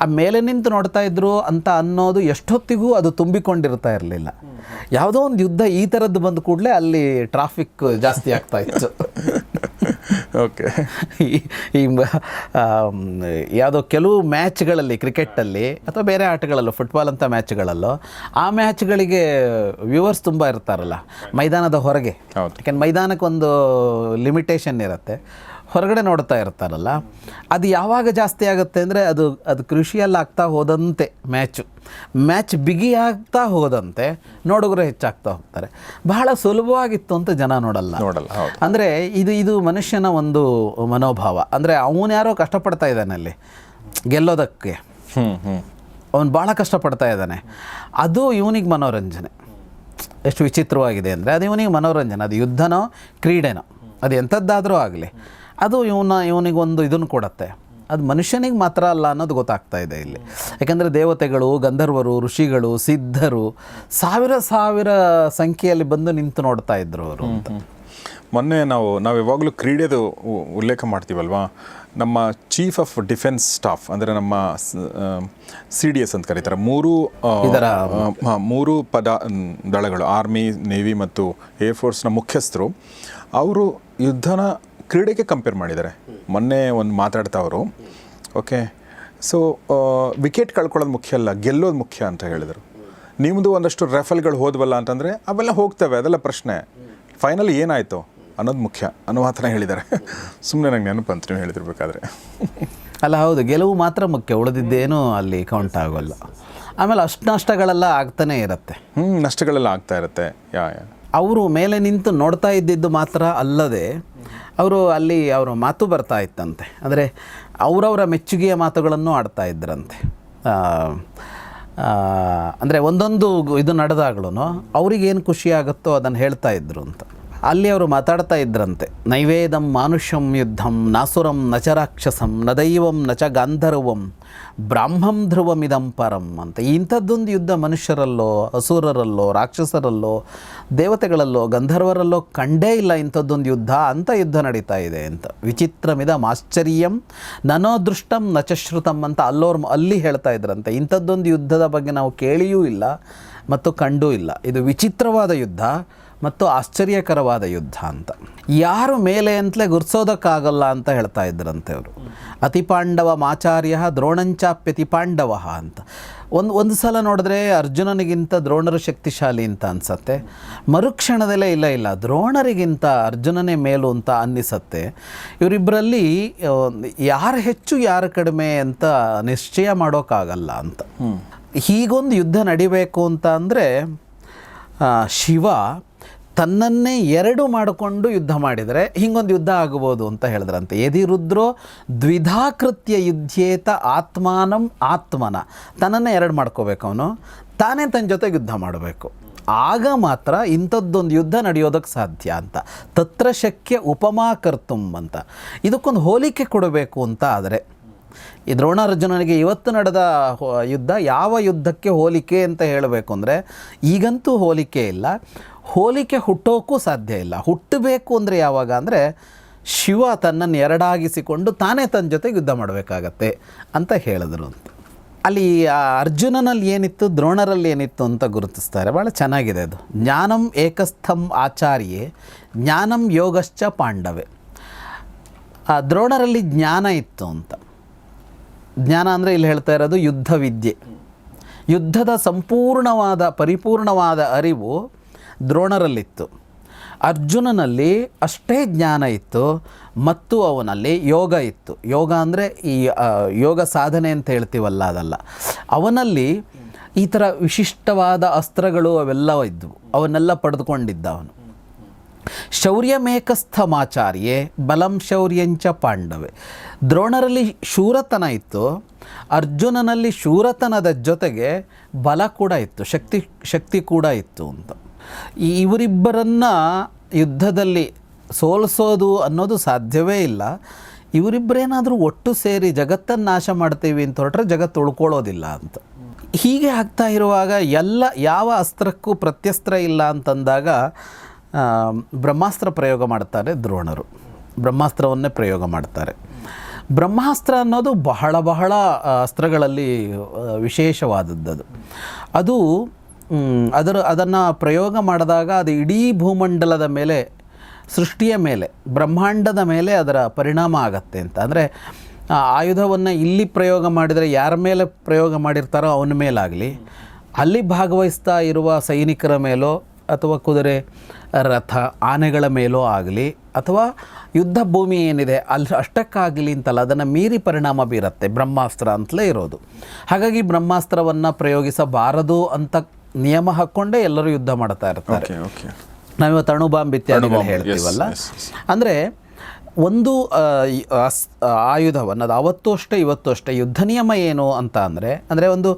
ಆ ಮೇಲೆ ನಿಂತು ನೋಡ್ತಾ ಇದ್ರು ಅಂತ ಅನ್ನೋದು ಎಷ್ಟೊತ್ತಿಗೂ ಅದು ತುಂಬಿಕೊಂಡಿರ್ತಾ ಇರಲಿಲ್ಲ. ಯಾವುದೋ ಒಂದು ಯುದ್ಧ ಈ ಥರದ್ದು ಬಂದ ಕೂಡಲೇ ಅಲ್ಲಿ ಟ್ರಾಫಿಕ್ ಜಾಸ್ತಿ ಆಗ್ತಾ ಇತ್ತು. ಓಕೆ ಈ ಯಾವುದೋ ಕೆಲವು ಮ್ಯಾಚ್ಗಳಲ್ಲಿ ಕ್ರಿಕೆಟಲ್ಲಿ ಅಥವಾ ಬೇರೆ ಆಟಗಳಲ್ಲೂ ಫುಟ್ಬಾಲ್ ಅಂತ ಮ್ಯಾಚ್ಗಳಲ್ಲೋ ಆ ಮ್ಯಾಚ್ಗಳಿಗೆ ವ್ಯೂವರ್ಸ್ ತುಂಬ ಇರ್ತಾರಲ್ಲ ಮೈದಾನದ ಹೊರಗೆ. ಯಾಕೆಂದ್ರೆ ಮೈದಾನಕ್ಕೆ ಒಂದು ಲಿಮಿಟೇಷನ್ ಇರುತ್ತೆ. ಹೊರಗಡೆ ನೋಡ್ತಾ ಇರ್ತಾರಲ್ಲ ಅದು ಯಾವಾಗ ಜಾಸ್ತಿ ಆಗುತ್ತೆ ಅಂದರೆ ಅದು ಅದು ಕೃಷಿಯಲ್ಲಿ ಆಗ್ತಾ ಹೋದಂತೆ ಮ್ಯಾಚು. ಮ್ಯಾಚ್ ಬಿಗಿ ಆಗ್ತಾ ಹೋದಂತೆ ನೋಡುಗರು ಹೆಚ್ಚಾಗ್ತಾ ಹೋಗ್ತಾರೆ. ಬಹಳ ಸುಲಭವಾಗಿತ್ತು ಅಂತ ಜನ ನೋಡಲ್ಲ. ನೋಡಲ್ಲ ಅಂದರೆ ಇದು ಇದು ಮನುಷ್ಯನ ಒಂದು ಮನೋಭಾವ. ಅಂದರೆ ಅವನ್ಯಾರೋ ಕಷ್ಟಪಡ್ತಾ ಇದ್ದಾನೆ ಅಲ್ಲಿ ಗೆಲ್ಲೋದಕ್ಕೆ. ಅವನು ಭಾಳ ಕಷ್ಟಪಡ್ತಾ ಇದ್ದಾನೆ. ಅದು ಇವನಿಗೆ ಮನೋರಂಜನೆ. ಎಷ್ಟು ವಿಚಿತ್ರವಾಗಿದೆ ಅಂದರೆ ಅದು ಇವನಿಗೆ ಮನೋರಂಜನೆ. ಅದು ಯುದ್ಧನೋ ಕ್ರೀಡೆನೋ. ಅದು ಎಂಥದ್ದಾದರೂ ಆಗಲಿ. ಅದು ಇವನ ಇವನಿಗೆ ಒಂದು ಇದನ್ನು ಕೊಡತ್ತೆ. ಅದು ಮನುಷ್ಯನಿಗೆ ಮಾತ್ರ ಅಲ್ಲ ಅನ್ನೋದು ಗೊತ್ತಾಗ್ತಾ ಇದೆ ಇಲ್ಲಿ. ಯಾಕಂದರೆ ದೇವತೆಗಳು ಗಂಧರ್ವರು ಋಷಿಗಳು ಸಿದ್ಧರು ಸಾವಿರ ಸಾವಿರ ಸಂಖ್ಯೆಯಲ್ಲಿ ಬಂದು ನಿಂತು ನೋಡ್ತಾ ಇದ್ರು ಅವರು ಅಂತ. ಮೊನ್ನೆ ನಾವು ನಾವು ಯಾವಾಗಲೂ ಕ್ರೀಡೆದು ಉಲ್ಲೇಖ ಮಾಡ್ತೀವಲ್ವಾ? ನಮ್ಮ ಚೀಫ್ ಆಫ್ ಡಿಫೆನ್ಸ್ ಸ್ಟಾಫ್ ಅಂದರೆ ನಮ್ಮ ಸಿ ಡಿ ಎಸ್ ಅಂತ ಕರೀತಾರೆ. ಮೂರು ಮೂರು ಪದ ದಳಗಳು ಆರ್ಮಿ ನೇವಿ ಮತ್ತು ಏರ್ಫೋರ್ಸ್ನ ಮುಖ್ಯಸ್ಥರು ಅವರು ಯುದ್ಧನ ಕ್ರೀಡೆಗೆ ಕಂಪೇರ್ ಮಾಡಿದ್ದಾರೆ. ಮೊನ್ನೆ ಒಂದು ಮಾತಾಡ್ತಾ ಅವರು. ಓಕೆ ಸೊ ವಿಕೆಟ್ ಕಳ್ಕೊಳ್ಳೋದು ಮುಖ್ಯ ಅಲ್ಲ ಗೆಲ್ಲೋದು ಮುಖ್ಯ ಅಂತ ಹೇಳಿದರು. ನಿಮ್ಮದು ಒಂದಷ್ಟು ರೆಫಲ್ಗಳು ಹೋದ್ವಲ್ಲ ಅಂತಂದರೆ ಅವೆಲ್ಲ ಹೋಗ್ತವೆ ಅದೆಲ್ಲ ಪ್ರಶ್ನೆ. ಫೈನಲ್ ಏನಾಯಿತು ಅನ್ನೋದು ಮುಖ್ಯ. ಅನ್ನೋ ಹತ್ರ ಹೇಳಿದ್ದಾರೆ. ಸುಮ್ಮನೆ ನಂಗೆ ನೆನಪು ಅಂತ ನೀವು ಹೇಳಿದಿರ್ಬೇಕಾದ್ರೆ. ಅಲ್ಲ ಹೌದು ಗೆಲುವು ಮಾತ್ರ ಮುಖ್ಯ. ಉಳಿದಿದ್ದೇನು ಅಲ್ಲಿ ಕೌಂಟ್ ಆಗೋಲ್ಲ. ಆಮೇಲೆ ಅಷ್ಟು ನಷ್ಟಗಳೆಲ್ಲ ಆಗ್ತಾನೇ ಇರುತ್ತೆ. ಹ್ಞೂ ನಷ್ಟಗಳೆಲ್ಲ ಆಗ್ತಾ ಇರುತ್ತೆ. ಯಾ ಯಾ. ಅವರು ಮೇಲೆ ನಿಂತು ನೋಡ್ತಾ ಇದ್ದಿದ್ದು ಮಾತ್ರ ಅಲ್ಲದೆ ಅವರು ಅಲ್ಲಿ ಅವರ ಮಾತು ಬರ್ತಾ ಇತ್ತಂತೆ. ಅಂದರೆ ಅವರವರ ಮೆಚ್ಚುಗೆಯ ಮಾತುಗಳನ್ನು ಆಡ್ತಾ ಇದ್ರಂತೆ. ಅಂದರೆ ಒಂದೊಂದು ಇದು ನಡೆದಾಗಲೂ ಅವ್ರಿಗೇನು ಖುಷಿಯಾಗುತ್ತೋ ಅದನ್ನು ಹೇಳ್ತಾ ಇದ್ರು ಅಂತ. ಅಲ್ಲಿ ಅವರು ಮಾತಾಡ್ತಾ ಇದ್ರಂತೆ. ನೈವೇದಂ ಮಾನುಷ್ಯಂ ಯುದ್ಧಂ ನಾಸುರಂ ನಚರಾಕ್ಷಸಂ ನದೈವಂ ನಚ ಗಾಂಧರ್ವಂ ಬ್ರಾಹ್ಮಂ ಧ್ರುವಮಿದಂ ಪರಂ ಅಂತ. ಇಂಥದ್ದೊಂದು ಯುದ್ಧ ಮನುಷ್ಯರಲ್ಲೋ, ಅಸುರರಲ್ಲೋ, ರಾಕ್ಷಸರಲ್ಲೋ, ದೇವತೆಗಳಲ್ಲೋ, ಗಂಧರ್ವರಲ್ಲೋ ಕಂಡೇ ಇಲ್ಲ ಇಂಥದ್ದೊಂದು ಯುದ್ಧ ಅಂತ ಯುದ್ಧ ನಡೀತಾ ಇದೆ ಅಂತ. ವಿಚಿತ್ರಮಿದಂ ಆಶ್ಚರ್ಯಂ ನನೋದೃಷ್ಟಂ ನಚಶ್ರುತಂ ಅಂತ ಅಲ್ಲೋರ್ ಅಲ್ಲಿ ಹೇಳ್ತಾ ಇದ್ರಂತೆ. ಇಂಥದ್ದೊಂದು ಯುದ್ಧದ ಬಗ್ಗೆ ನಾವು ಕೇಳಿಯೂ ಇಲ್ಲ, ಮತ್ತು ಕಂಡೂ ಇಲ್ಲ. ಇದು ವಿಚಿತ್ರವಾದ ಯುದ್ಧ. ಮತ್ತು ಆಶ್ಚರ್ಯಕರವಾದ ಯುದ್ಧ ಅಂತ. ಯಾರು ಮೇಲೆ ಅಂತಲೇ ಗುರ್ಸೋದಕ್ಕಾಗಲ್ಲ ಅಂತ ಹೇಳ್ತಾ ಇದ್ರಂತೆ ಅವರು. ಅತಿಪಾಂಡವ ಮಾಚಾರ್ಯ ದ್ರೋಣಂಚಾಪ್ಯತಿ ಪಾಂಡವ ಅಂತ. ಒಂದು ಒಂದು ಸಲ ನೋಡಿದ್ರೆ ಅರ್ಜುನನಿಗಿಂತ ದ್ರೋಣರು ಶಕ್ತಿಶಾಲಿ ಅಂತ ಅನ್ಸತ್ತೆ. ಮರುಕ್ಷಣದಲ್ಲೇ ಇಲ್ಲ ಇಲ್ಲ. ದ್ರೋಣರಿಗಿಂತ ಅರ್ಜುನನೇ ಮೇಲು ಅಂತ ಅನ್ನಿಸತ್ತೆ. ಇವರಿಬ್ಬರಲ್ಲಿ ಯಾರು ಹೆಚ್ಚು ಯಾರು ಕಡಿಮೆ ಅಂತ ನಿಶ್ಚಯ ಮಾಡೋಕ್ಕಾಗಲ್ಲ ಅಂತ. ಹೀಗೊಂದು ಯುದ್ಧ ನಡಿಬೇಕು ಅಂತ ಅಂದರೆ ಶಿವ ತನ್ನನ್ನೇ ಎರಡು ಮಾಡಿಕೊಂಡು ಯುದ್ಧ ಮಾಡಿದರೆ ಹಿಂಗೊಂದು ಯುದ್ಧ ಆಗ್ಬೋದು ಅಂತ ಹೇಳಿದ್ರಂತೆ. ಯದಿರುದ್ರೋ ದ್ವಿಧಾಕೃತ್ಯ ಯುದ್ಧೇತ ಆತ್ಮಾನಂ ಆತ್ಮನ. ತನ್ನನ್ನೇ ಎರಡು ಮಾಡ್ಕೋಬೇಕು ಅವನು. ತಾನೇ ತನ್ನ ಜೊತೆ ಯುದ್ಧ ಮಾಡಬೇಕು. ಆಗ ಮಾತ್ರ ಇಂಥದ್ದೊಂದು ಯುದ್ಧ ನಡೆಯೋದಕ್ಕೆ ಸಾಧ್ಯ ಅಂತ. ತತ್ರ ಶಕ್ಯ ಉಪಮಾ ಕರ್ತುಂ ಅಂತ ಇದಕ್ಕೊಂದು ಹೋಲಿಕೆ ಕೊಡಬೇಕು ಅಂತ ಆದರೆ ಈ ದ್ರೋಣಾರ್ಜುನನಿಗೆ ಇವತ್ತು ನಡೆದ ಯುದ್ಧ ಯಾವ ಯುದ್ಧಕ್ಕೆ ಹೋಲಿಕೆ ಅಂತ ಹೇಳಬೇಕು ಅಂದರೆ ಈಗಂತೂ ಹೋಲಿಕೆ ಇಲ್ಲ. ಹೋಲಿಕೆ ಹುಟ್ಟೋಕ್ಕೂ ಸಾಧ್ಯ ಇಲ್ಲ. ಹುಟ್ಟಬೇಕು ಅಂದರೆ ಯಾವಾಗ ಅಂದರೆ ಶಿವ ತನ್ನನ್ನು ಎರಡಾಗಿಸಿಕೊಂಡು ತಾನೇ ತನ್ನ ಜೊತೆ ಯುದ್ಧ ಮಾಡಬೇಕಾಗತ್ತೆ ಅಂತ ಹೇಳಿದ್ರು ಅಂತ. ಅಲ್ಲಿ ಆ ಅರ್ಜುನನಲ್ಲಿ ಏನಿತ್ತು, ದ್ರೋಣರಲ್ಲಿ ಏನಿತ್ತು ಅಂತ ಗುರುತಿಸ್ತಾರೆ. ಭಾಳ ಚೆನ್ನಾಗಿದೆ ಅದು. ಜ್ಞಾನಂ ಏಕಸ್ಥಂ ಆಚಾರ್ಯೆ, ಜ್ಞಾನಂ ಯೋಗಶ್ಚ ಪಾಂಡವೆ. ಆ ದ್ರೋಣರಲ್ಲಿ ಜ್ಞಾನ ಇತ್ತು ಅಂತ. ಜ್ಞಾನ ಅಂದರೆ ಇಲ್ಲಿ ಹೇಳ್ತಾ ಇರೋದು ಯುದ್ಧ ವಿದ್ಯೆ ಯುದ್ಧದ ಸಂಪೂರ್ಣವಾದ, ಪರಿಪೂರ್ಣವಾದ ಅರಿವು ದ್ರೋಣರಲ್ಲಿತ್ತು. ಅರ್ಜುನನಲ್ಲಿ ಅಷ್ಟೇ ಜ್ಞಾನ ಇತ್ತು, ಮತ್ತು ಅವನಲ್ಲಿ ಯೋಗ ಇತ್ತು. ಯೋಗ ಅಂದರೆ ಈ ಯೋಗ ಸಾಧನೆ ಅಂತ ಹೇಳ್ತೀವಲ್ಲ ಅದಲ್ಲ. ಅವನಲ್ಲಿ ಈ ಥರ ವಿಶಿಷ್ಟವಾದ ಅಸ್ತ್ರಗಳು ಅವೆಲ್ಲ ಇದ್ದವು ಅವನ್ನೆಲ್ಲ ಪಡೆದುಕೊಂಡಿದ್ದ ಅವನು. ಶೌರ್ಯಮೇಕಸ್ಥಮಾಚಾರ್ಯೆ, ಬಲಂ ಶೌರ್ಯಂಚ ಪಾಂಡವೆ. ದ್ರೋಣರಲ್ಲಿ ಶೂರತನ ಇತ್ತು, ಅರ್ಜುನನಲ್ಲಿ ಶೂರತನದ ಜೊತೆಗೆ ಬಲ ಕೂಡ ಇತ್ತು, ಶಕ್ತಿ ಶಕ್ತಿ ಕೂಡ ಇತ್ತು ಅಂತ. ಇವರಿಬ್ಬರನ್ನು ಯುದ್ಧದಲ್ಲಿ ಸೋಲಿಸೋದು ಅನ್ನೋದು ಸಾಧ್ಯವೇ ಇಲ್ಲ. ಇವರಿಬ್ಬರೇನಾದರೂ ಒಟ್ಟು ಸೇರಿ ಜಗತ್ತನ್ನು ನಾಶ ಮಾಡ್ತೀವಿ ಅಂತ ಹೊರಟ್ರೆ ಜಗತ್ತು ಉಳ್ಕೊಳ್ಳೋದಿಲ್ಲ ಅಂತ. ಹೀಗೆ ಆಗ್ತಾ ಇರುವಾಗ ಎಲ್ಲ, ಯಾವ ಅಸ್ತ್ರಕ್ಕೂ ಪ್ರತ್ಯಸ್ತ್ರ ಇಲ್ಲ ಅಂತಂದಾಗ ಬ್ರಹ್ಮಾಸ್ತ್ರ ಪ್ರಯೋಗ ಮಾಡ್ತಾರೆ ದ್ರೋಣರು. ಬ್ರಹ್ಮಾಸ್ತ್ರವನ್ನೇ ಪ್ರಯೋಗ ಮಾಡ್ತಾರೆ ಬ್ರಹ್ಮಾಸ್ತ್ರ ಅನ್ನೋದು ಬಹಳ ಬಹಳ ಅಸ್ತ್ರಗಳಲ್ಲಿ ವಿಶೇಷವಾದದ್ದು ಅದು ಅದರ, ಅದನ್ನು ಪ್ರಯೋಗ ಮಾಡಿದಾಗ ಅದು ಇಡೀ ಭೂಮಂಡಲದ ಮೇಲೆ, ಸೃಷ್ಟಿಯ ಮೇಲೆ, ಬ್ರಹ್ಮಾಂಡದ ಮೇಲೆ ಅದರ ಪರಿಣಾಮ ಆಗತ್ತೆ ಅಂತ. ಅಂದರೆ ಆಯುಧವನ್ನು ಇಲ್ಲಿ ಪ್ರಯೋಗ ಮಾಡಿದರೆ ಯಾರ ಮೇಲೆ ಪ್ರಯೋಗ ಮಾಡಿರ್ತಾರೋ ಅವನ ಮೇಲಾಗಲಿ. ಅಲ್ಲಿ ಭಾಗವಹಿಸ್ತಾ ಇರುವ ಸೈನಿಕರ ಮೇಲೋ ಅಥವಾ ಕುದುರೆ ರಥ ಆನೆಗಳ ಮೇಲೋ ಆಗಲಿ ಅಥವಾ ಯುದ್ಧ ಭೂಮಿ ಏನಿದೆ ಅಲ್ಲಿ ಅಷ್ಟಕ್ಕಾಗಲಿ ಅಂತಲ್ಲ ಅದನ್ನು ಮೀರಿ ಪರಿಣಾಮ ಬೀರುತ್ತೆ ಬ್ರಹ್ಮಾಸ್ತ್ರ ಅಂತಲೇ ಇರೋದು. ಹಾಗಾಗಿ ಬ್ರಹ್ಮಾಸ್ತ್ರವನ್ನು ಪ್ರಯೋಗಿಸಬಾರದು ಅಂತ ನಿಯಮ ಹಾಕ್ಕೊಂಡೇ ಎಲ್ಲರೂ ಯುದ್ಧ ಮಾಡ್ತಾ ಇರ್ತಾರೆ. ನಾವಿವತ್ತು ಅಣುಬಾಂಬ್ ಇತ್ಯಾದಿಗಳು ಹೇಳ್ತೀವಲ್ಲ? ಅಂದರೆ ಒಂದು ಆಯುಧವನ್ನು ಅದು ಅವತ್ತು ಅಷ್ಟೇ ಇವತ್ತು ಅಷ್ಟೇ ಯುದ್ಧ ನಿಯಮ ಏನು ಅಂತ ಅಂದರೆ ಅಂದರೆ ಒಂದು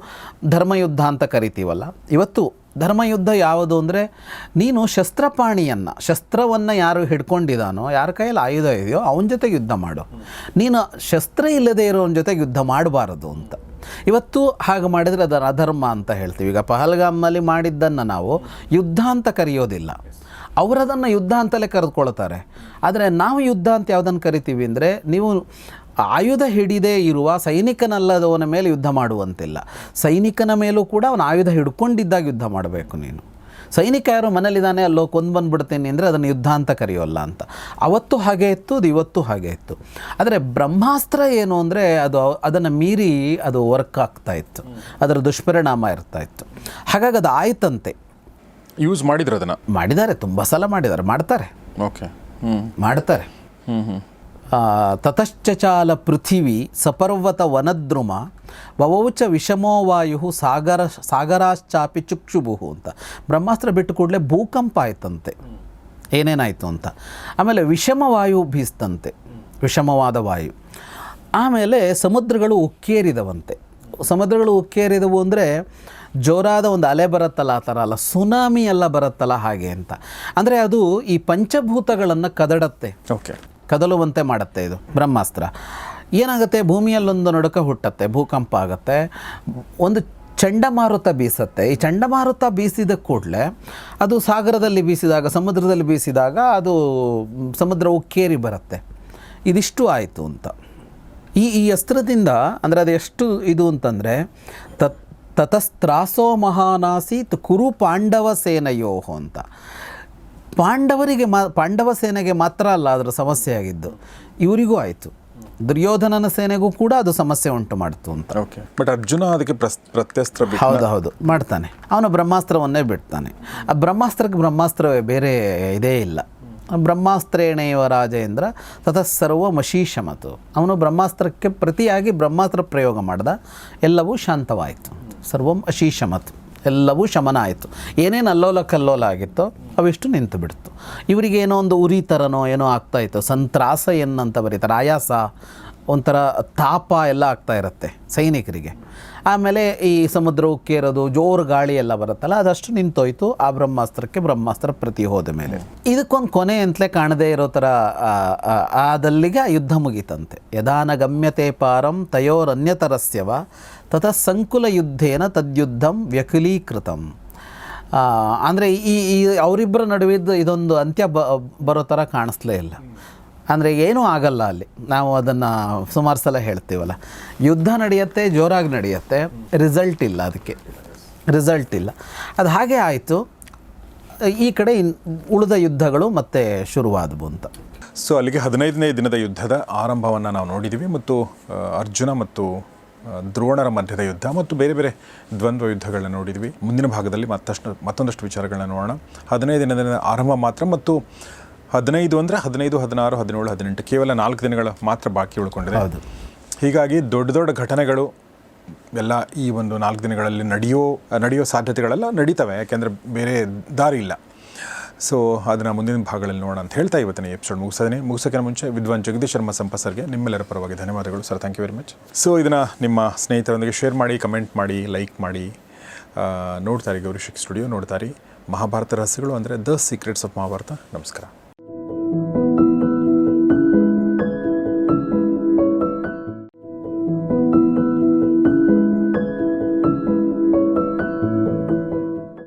ಧರ್ಮಯುದ್ಧ ಅಂತ ಕರಿತೀವಲ್ಲ ಇವತ್ತು ಧರ್ಮಯುದ್ಧ ಯಾವುದು ಅಂದರೆ ನೀನು ಶಸ್ತ್ರಪಾಣಿಯನ್ನು, ಶಸ್ತ್ರವನ್ನು ಯಾರು ಹಿಡ್ಕೊಂಡಿದ್ದಾನೋ ಯಾರ ಕೈಯಲ್ಲಿ ಆಯುಧ ಇದೆಯೋ ಅವನ ಜೊತೆಗೆ ಯುದ್ಧ ಮಾಡು. ನೀನು ಶಸ್ತ್ರ ಇಲ್ಲದೆ ಇರೋನ ಜೊತೆಗೆ ಯುದ್ಧ ಮಾಡಬಾರದು ಅಂತ. ಇವತ್ತು ಹಾಗೆ ಮಾಡಿದರೆ ಅದರ ಅಧರ್ಮ ಅಂತ ಹೇಳ್ತೀವಿ. ಈಗ ಪಹಲ್ಗಾಮ್ನಲ್ಲಿ ಮಾಡಿದ್ದನ್ನು ನಾವು ಯುದ್ಧ ಅಂತ ಕರೆಯೋದಿಲ್ಲ. ಅವರದನ್ನು ಯುದ್ಧ ಅಂತಲೇ ಕರೆದುಕೊಳ್ತಾರೆ. ಆದರೆ ನಾವು ಯುದ್ಧ ಅಂತ ಯಾವುದನ್ನು ಕರಿತೀವಿ ಅಂದರೆ ನೀವು ಆಯುಧ ಹಿಡಿದೇ ಇರುವ ಸೈನಿಕನಲ್ಲದವನ ಮೇಲೆ ಯುದ್ಧ ಮಾಡುವಂತಿಲ್ಲ. ಸೈನಿಕನ ಮೇಲೂ ಕೂಡ ಅವನು ಆಯುಧ ಹಿಡ್ಕೊಂಡಿದ್ದಾಗ ಯುದ್ಧ ಮಾಡಬೇಕು ನೀನು. ಸೈನಿಕ ಯಾರು ಮನೇಲಿದ್ದಾನೆ ಅಲ್ಲೋ ಕೊಂದು ಬಂದುಬಿಡ್ತೀನಿ ಅಂದರೆ ಅದನ್ನು ಯುದ್ಧ ಅಂತ ಕರೆಯೋಲ್ಲ ಅಂತ. ಅವತ್ತು ಹಾಗೆ ಇತ್ತು ಅದು ಇವತ್ತು ಹಾಗೆ ಇತ್ತು. ಆದರೆ ಬ್ರಹ್ಮಾಸ್ತ್ರ ಏನು ಅಂದರೆ ಅದು ಅದನ್ನು ಮೀರಿ ಅದು ವರ್ಕ್ ಆಗ್ತಾ ಇತ್ತು. ಅದರ ದುಷ್ಪರಿಣಾಮ ಇರ್ತಾ ಇತ್ತು. ಹಾಗಾಗಿ ಅದು ಆಯ್ತಂತೆ. ಯೂಸ್ ಮಾಡಿದ್ರು ಅದನ್ನು? ಮಾಡಿದ್ದಾರೆ ತುಂಬ ಸಲ ಮಾಡಿದ್ದಾರೆ. ಮಾಡ್ತಾರೆ. ಓಕೆ ಹ್ಞೂ ಮಾಡ್ತಾರೆ. ಹ್ಞೂ ಹ್ಞೂ ತತಶ್ಚಚಾಲ ಪೃಥಿವಿ ಸಪರ್ವತ ವನದ್ರುಮ ವವೌಚ ವಿಷಮೋ ವಾಯು ಸಾಗರ ಸಾಗರಾಶ್ಚಾಪಿ ಚುಕ್ಷುಬುಹು ಅಂತ. ಬ್ರಹ್ಮಾಸ್ತ್ರ ಬಿಟ್ಟು ಕೂಡಲೇ ಭೂಕಂಪ ಆಯ್ತಂತೆ. ಏನೇನಾಯಿತು ಅಂತ. ಆಮೇಲೆ ವಿಷಮ ವಾಯು ಬೀಸ್ತಂತೆ. ವಿಷಮವಾದ ವಾಯು. ಆಮೇಲೆ ಸಮುದ್ರಗಳು ಉಕ್ಕೇರಿದವಂತೆ. ಸಮುದ್ರಗಳು ಉಕ್ಕೇರಿದವು ಅಂದರೆ ಜೋರಾದ ಒಂದು ಅಲೆ ಬರುತ್ತಲ್ಲ ಆ ಥರ ಅಲ್ಲ, ಸುನಾಮಿ ಎಲ್ಲ ಬರುತ್ತಲ್ಲ ಹಾಗೆ ಅಂತ. ಅಂದರೆ ಅದು ಈ ಪಂಚಭೂತಗಳನ್ನು ಕದಡತ್ತೆ. ಓಕೆ. ಕದಲುವಂತೆ ಮಾಡುತ್ತೆ ಇದು, ಬ್ರಹ್ಮಾಸ್ತ್ರ. ಏನಾಗುತ್ತೆ? ಭೂಮಿಯಲ್ಲೊಂದು ನಡುಕ ಹುಟ್ಟತ್ತೆ, ಭೂಕಂಪ ಆಗುತ್ತೆ. ಒಂದು ಚಂಡಮಾರುತ ಬೀಸತ್ತೆ. ಈ ಚಂಡಮಾರುತ ಬೀಸಿದ ಕೂಡಲೇ ಅದು ಸಾಗರದಲ್ಲಿ ಬೀಸಿದಾಗ, ಸಮುದ್ರದಲ್ಲಿ ಬೀಸಿದಾಗ ಅದು ಸಮುದ್ರ ಉಕ್ಕೇರಿ ಬರುತ್ತೆ. ಇದಿಷ್ಟು ಆಯಿತು ಅಂತ. ಈ ಈ ಅಸ್ತ್ರದಿಂದ ಅಂದರೆ ಅದು ಎಷ್ಟು ಇದು ಅಂತಂದರೆ, ತತ್ ತತಸ್ತ್ರಾಸೋ ಮಹಾನಾಸೀತ್ ಕುರು ಪಾಂಡವ ಸೇನಯೋಹೋ ಅಂತ. ಪಾಂಡವರಿಗೆ ಮಾ ಪಾಂಡವ ಸೇನೆಗೆ ಮಾತ್ರ ಅಲ್ಲ ಅದರ ಸಮಸ್ಯೆ ಆಗಿದ್ದು. ಇವರಿಗೂ ಆಯಿತು. ದುರ್ಯೋಧನನ ಸೇನೆಗೂ ಕೂಡ ಅದು ಸಮಸ್ಯೆ ಉಂಟು ಮಾಡ್ತು ಅಂತ. ಓಕೆ ಬಟ್ ಅರ್ಜುನ ಅದಕ್ಕೆ ಪ್ರತ್ಯಸ್ತ್ರ ಹೌದು ಹೌದು. ಮಾಡ್ತಾನೆ. ಅವನು ಬ್ರಹ್ಮಾಸ್ತ್ರವನ್ನೇ ಬಿಡ್ತಾನೆ. ಆ ಬ್ರಹ್ಮಾಸ್ತ್ರಕ್ಕೆ ಬ್ರಹ್ಮಾಸ್ತ್ರವೇ ಬೇರೆ ಇದೇ ಇಲ್ಲ. ಬ್ರಹ್ಮಾಸ್ತ್ರೇಣೇವ ರಾಜೇಂದ್ರ ತತಸ್ಸರ್ವ ಮಶೀಶಮತು ಅವನು ಬ್ರಹ್ಮಾಸ್ತ್ರಕ್ಕೆ ಪ್ರತಿಯಾಗಿ ಬ್ರಹ್ಮಾಸ್ತ್ರ ಪ್ರಯೋಗ ಮಾಡ್ದ. ಎಲ್ಲವೂ ಶಾಂತವಾಯಿತು. ಸರ್ವಂ ಅಶೀಶಮತ್ ಎಲ್ಲವೂ ಶಮನ ಆಯಿತು. ಏನೇನು ಅಲ್ಲೋಲ ಕಲ್ಲೋಲ ಆಗಿತ್ತೋ ಅವಿಷ್ಟು ನಿಂತು ಬಿಡ್ತು. ಇವರಿಗೆ ಏನೋ ಒಂದು ಉರಿ ಥರನೋ ಏನೋ ಆಗ್ತಾ ಇತ್ತು. ಸಂತ್ರಾಸ ಏನಂತ ಬರೀತಾರೆ. ಆಯಾಸ, ಒಂಥರ ತಾಪ ಎಲ್ಲ ಆಗ್ತಾ ಇರುತ್ತೆ ಸೈನಿಕರಿಗೆ. ಆಮೇಲೆ ಈ ಸಮುದ್ರ ಉಕ್ಕೇರೋದು ಜೋರು ಗಾಳಿ ಎಲ್ಲ ಬರುತ್ತಲ್ಲ, ಅದಷ್ಟು ನಿಂತೋಯ್ತು. ಆ ಬ್ರಹ್ಮಾಸ್ತ್ರಕ್ಕೆ ಬ್ರಹ್ಮಾಸ್ತ್ರ ಪ್ರತಿ ಹೋದ ಮೇಲೆ. ಇದಕ್ಕೊಂದು ಕೊನೆ ಅಂತಲೇ ಕಾಣದೇ ಇರೋ ಥರ ಆದಲ್ಲಿಗೆ ಯುದ್ಧ ಮುಗೀತಂತೆ. ಯದಾನ ಗಮ್ಯತೆ ಪಾರಂ ತಯೋರನ್ಯತರಸ್ಯವ. ತತಃ ಸಂಕುಲ ಯುದ್ಧೇನ ತದ್ಯುದ್ಧಂ ವ್ಯಕುಲೀಕೃತಂ. ಅಂದರೆ ಈ ಈ ಅವರಿಬ್ಬರ ನಡುವಿದ್ದು ಇದೊಂದು ಅಂತ್ಯ ಬ, ಬರೋ ಥರ ಕಾಣಿಸ್ಲೇ ಇಲ್ಲ. ಅಂದರೆ ಏನೂ ಆಗಲ್ಲ ಅಲ್ಲಿ. ನಾವು ಅದನ್ನು ಸುಮಾರು ಸಲ ಹೇಳ್ತೀವಲ್ಲ. ಯುದ್ಧ ನಡೆಯುತ್ತೆ, ಜೋರಾಗಿ ನಡೆಯುತ್ತೆ ರಿಸಲ್ಟ್ ಇಲ್ಲ ಅದಕ್ಕೆ. ರಿಸಲ್ಟ್ ಇಲ್ಲ. ಅದು ಹಾಗೆ ಆಯಿತು. ಈ ಕಡೆ ಇನ್, ಉಳಿದ ಯುದ್ಧಗಳು ಮತ್ತೆ ಶುರುವಾದವು ಅಂತ. ಸೊ ಅಲ್ಲಿಗೆ ಹದಿನೈದನೇ ದಿನದ ಯುದ್ಧದ ಆರಂಭವನ್ನು ನಾವು ನೋಡಿದ್ದೀವಿ ಮತ್ತು, ಅರ್ಜುನ ಮತ್ತು ದ್ರೋಣರ ಮಧ್ಯದ ಯುದ್ಧ ಮತ್ತು ಬೇರೆ ಬೇರೆ ದ್ವಂದ್ವ ಯುದ್ಧಗಳನ್ನ ನೋಡಿದ್ವಿ. ಮುಂದಿನ ಭಾಗದಲ್ಲಿ ಮತ್ತಷ್ಟು ಮತ್ತೊಂದಷ್ಟು ವಿಚಾರಗಳನ್ನ ನೋಡೋಣ. ಹದಿನೈದು ದಿನದ ಆರಂಭ ಮಾತ್ರ ಮತ್ತು ಹದಿನೈದು ಅಂದರೆ ಹದಿನೈದು ಹದಿನಾರು ಹದಿನೇಳು ಹದಿನೆಂಟು ಕೇವಲ ನಾಲ್ಕು ದಿನಗಳ ಮಾತ್ರ ಬಾಕಿ ಉಳ್ಕೊಂಡಿದೆ. ಹೀಗಾಗಿ ದೊಡ್ಡ ದೊಡ್ಡ ಘಟನೆಗಳು ಎಲ್ಲ ಈ ಒಂದು ನಾಲ್ಕು ದಿನಗಳಲ್ಲಿ ನಡೆಯೋ ನಡೆಯೋ ಸಾಧ್ಯತೆಗಳೆಲ್ಲ ನಡೀತವೆ. ಯಾಕೆಂದರೆ ಬೇರೆ ದಾರಿ ಇಲ್ಲ. ಸೊ ಅದನ್ನು ಮುಂದಿನ ಭಾಗಗಳಲ್ಲಿ ನೋಡೋಣ ಅಂತ ಹೇಳ್ತಾ ಇವತ್ತಿನ ಎಪಿಸೋಡ್ ಮುಗಿಸೋದೇ ಮುಗಿಸೋಕ್ಕಿಂತ ಮುಂಚೆ ವಿದ್ವಾನ್ ಜಗದೀಶ್ ಶರ್ಮಾ ಸಂಪ ಸರ್ಗೆ ನಿಮ್ಮೆಲ್ಲರ ಪರವಾಗಿ ಧನ್ಯವಾದಗಳು sir. Thank you very much so ಇದನ್ನು ನಿಮ್ಮ ಸ್ನೇಹಿತರೊಂದಿಗೆ ಶೇರ್ ಮಾಡಿ ಕಮೆಂಟ್ ಮಾಡಿ ಲೈಕ್ ಮಾಡಿ. ನೋಡ್ತಾರೆ ಗೌರಿಶಿಕ್ ಸ್ಟುಡಿಯೋ ನೋಡ್ತಾರೆ ಮಹಾಭಾರತ ರಹಸ್ಯಗಳು ಅಂದರೆ ದ ಸೀಕ್ರೆಟ್ಸ್ ಆಫ್ ಮಹಾಭಾರತ ನಮಸ್ಕಾರ.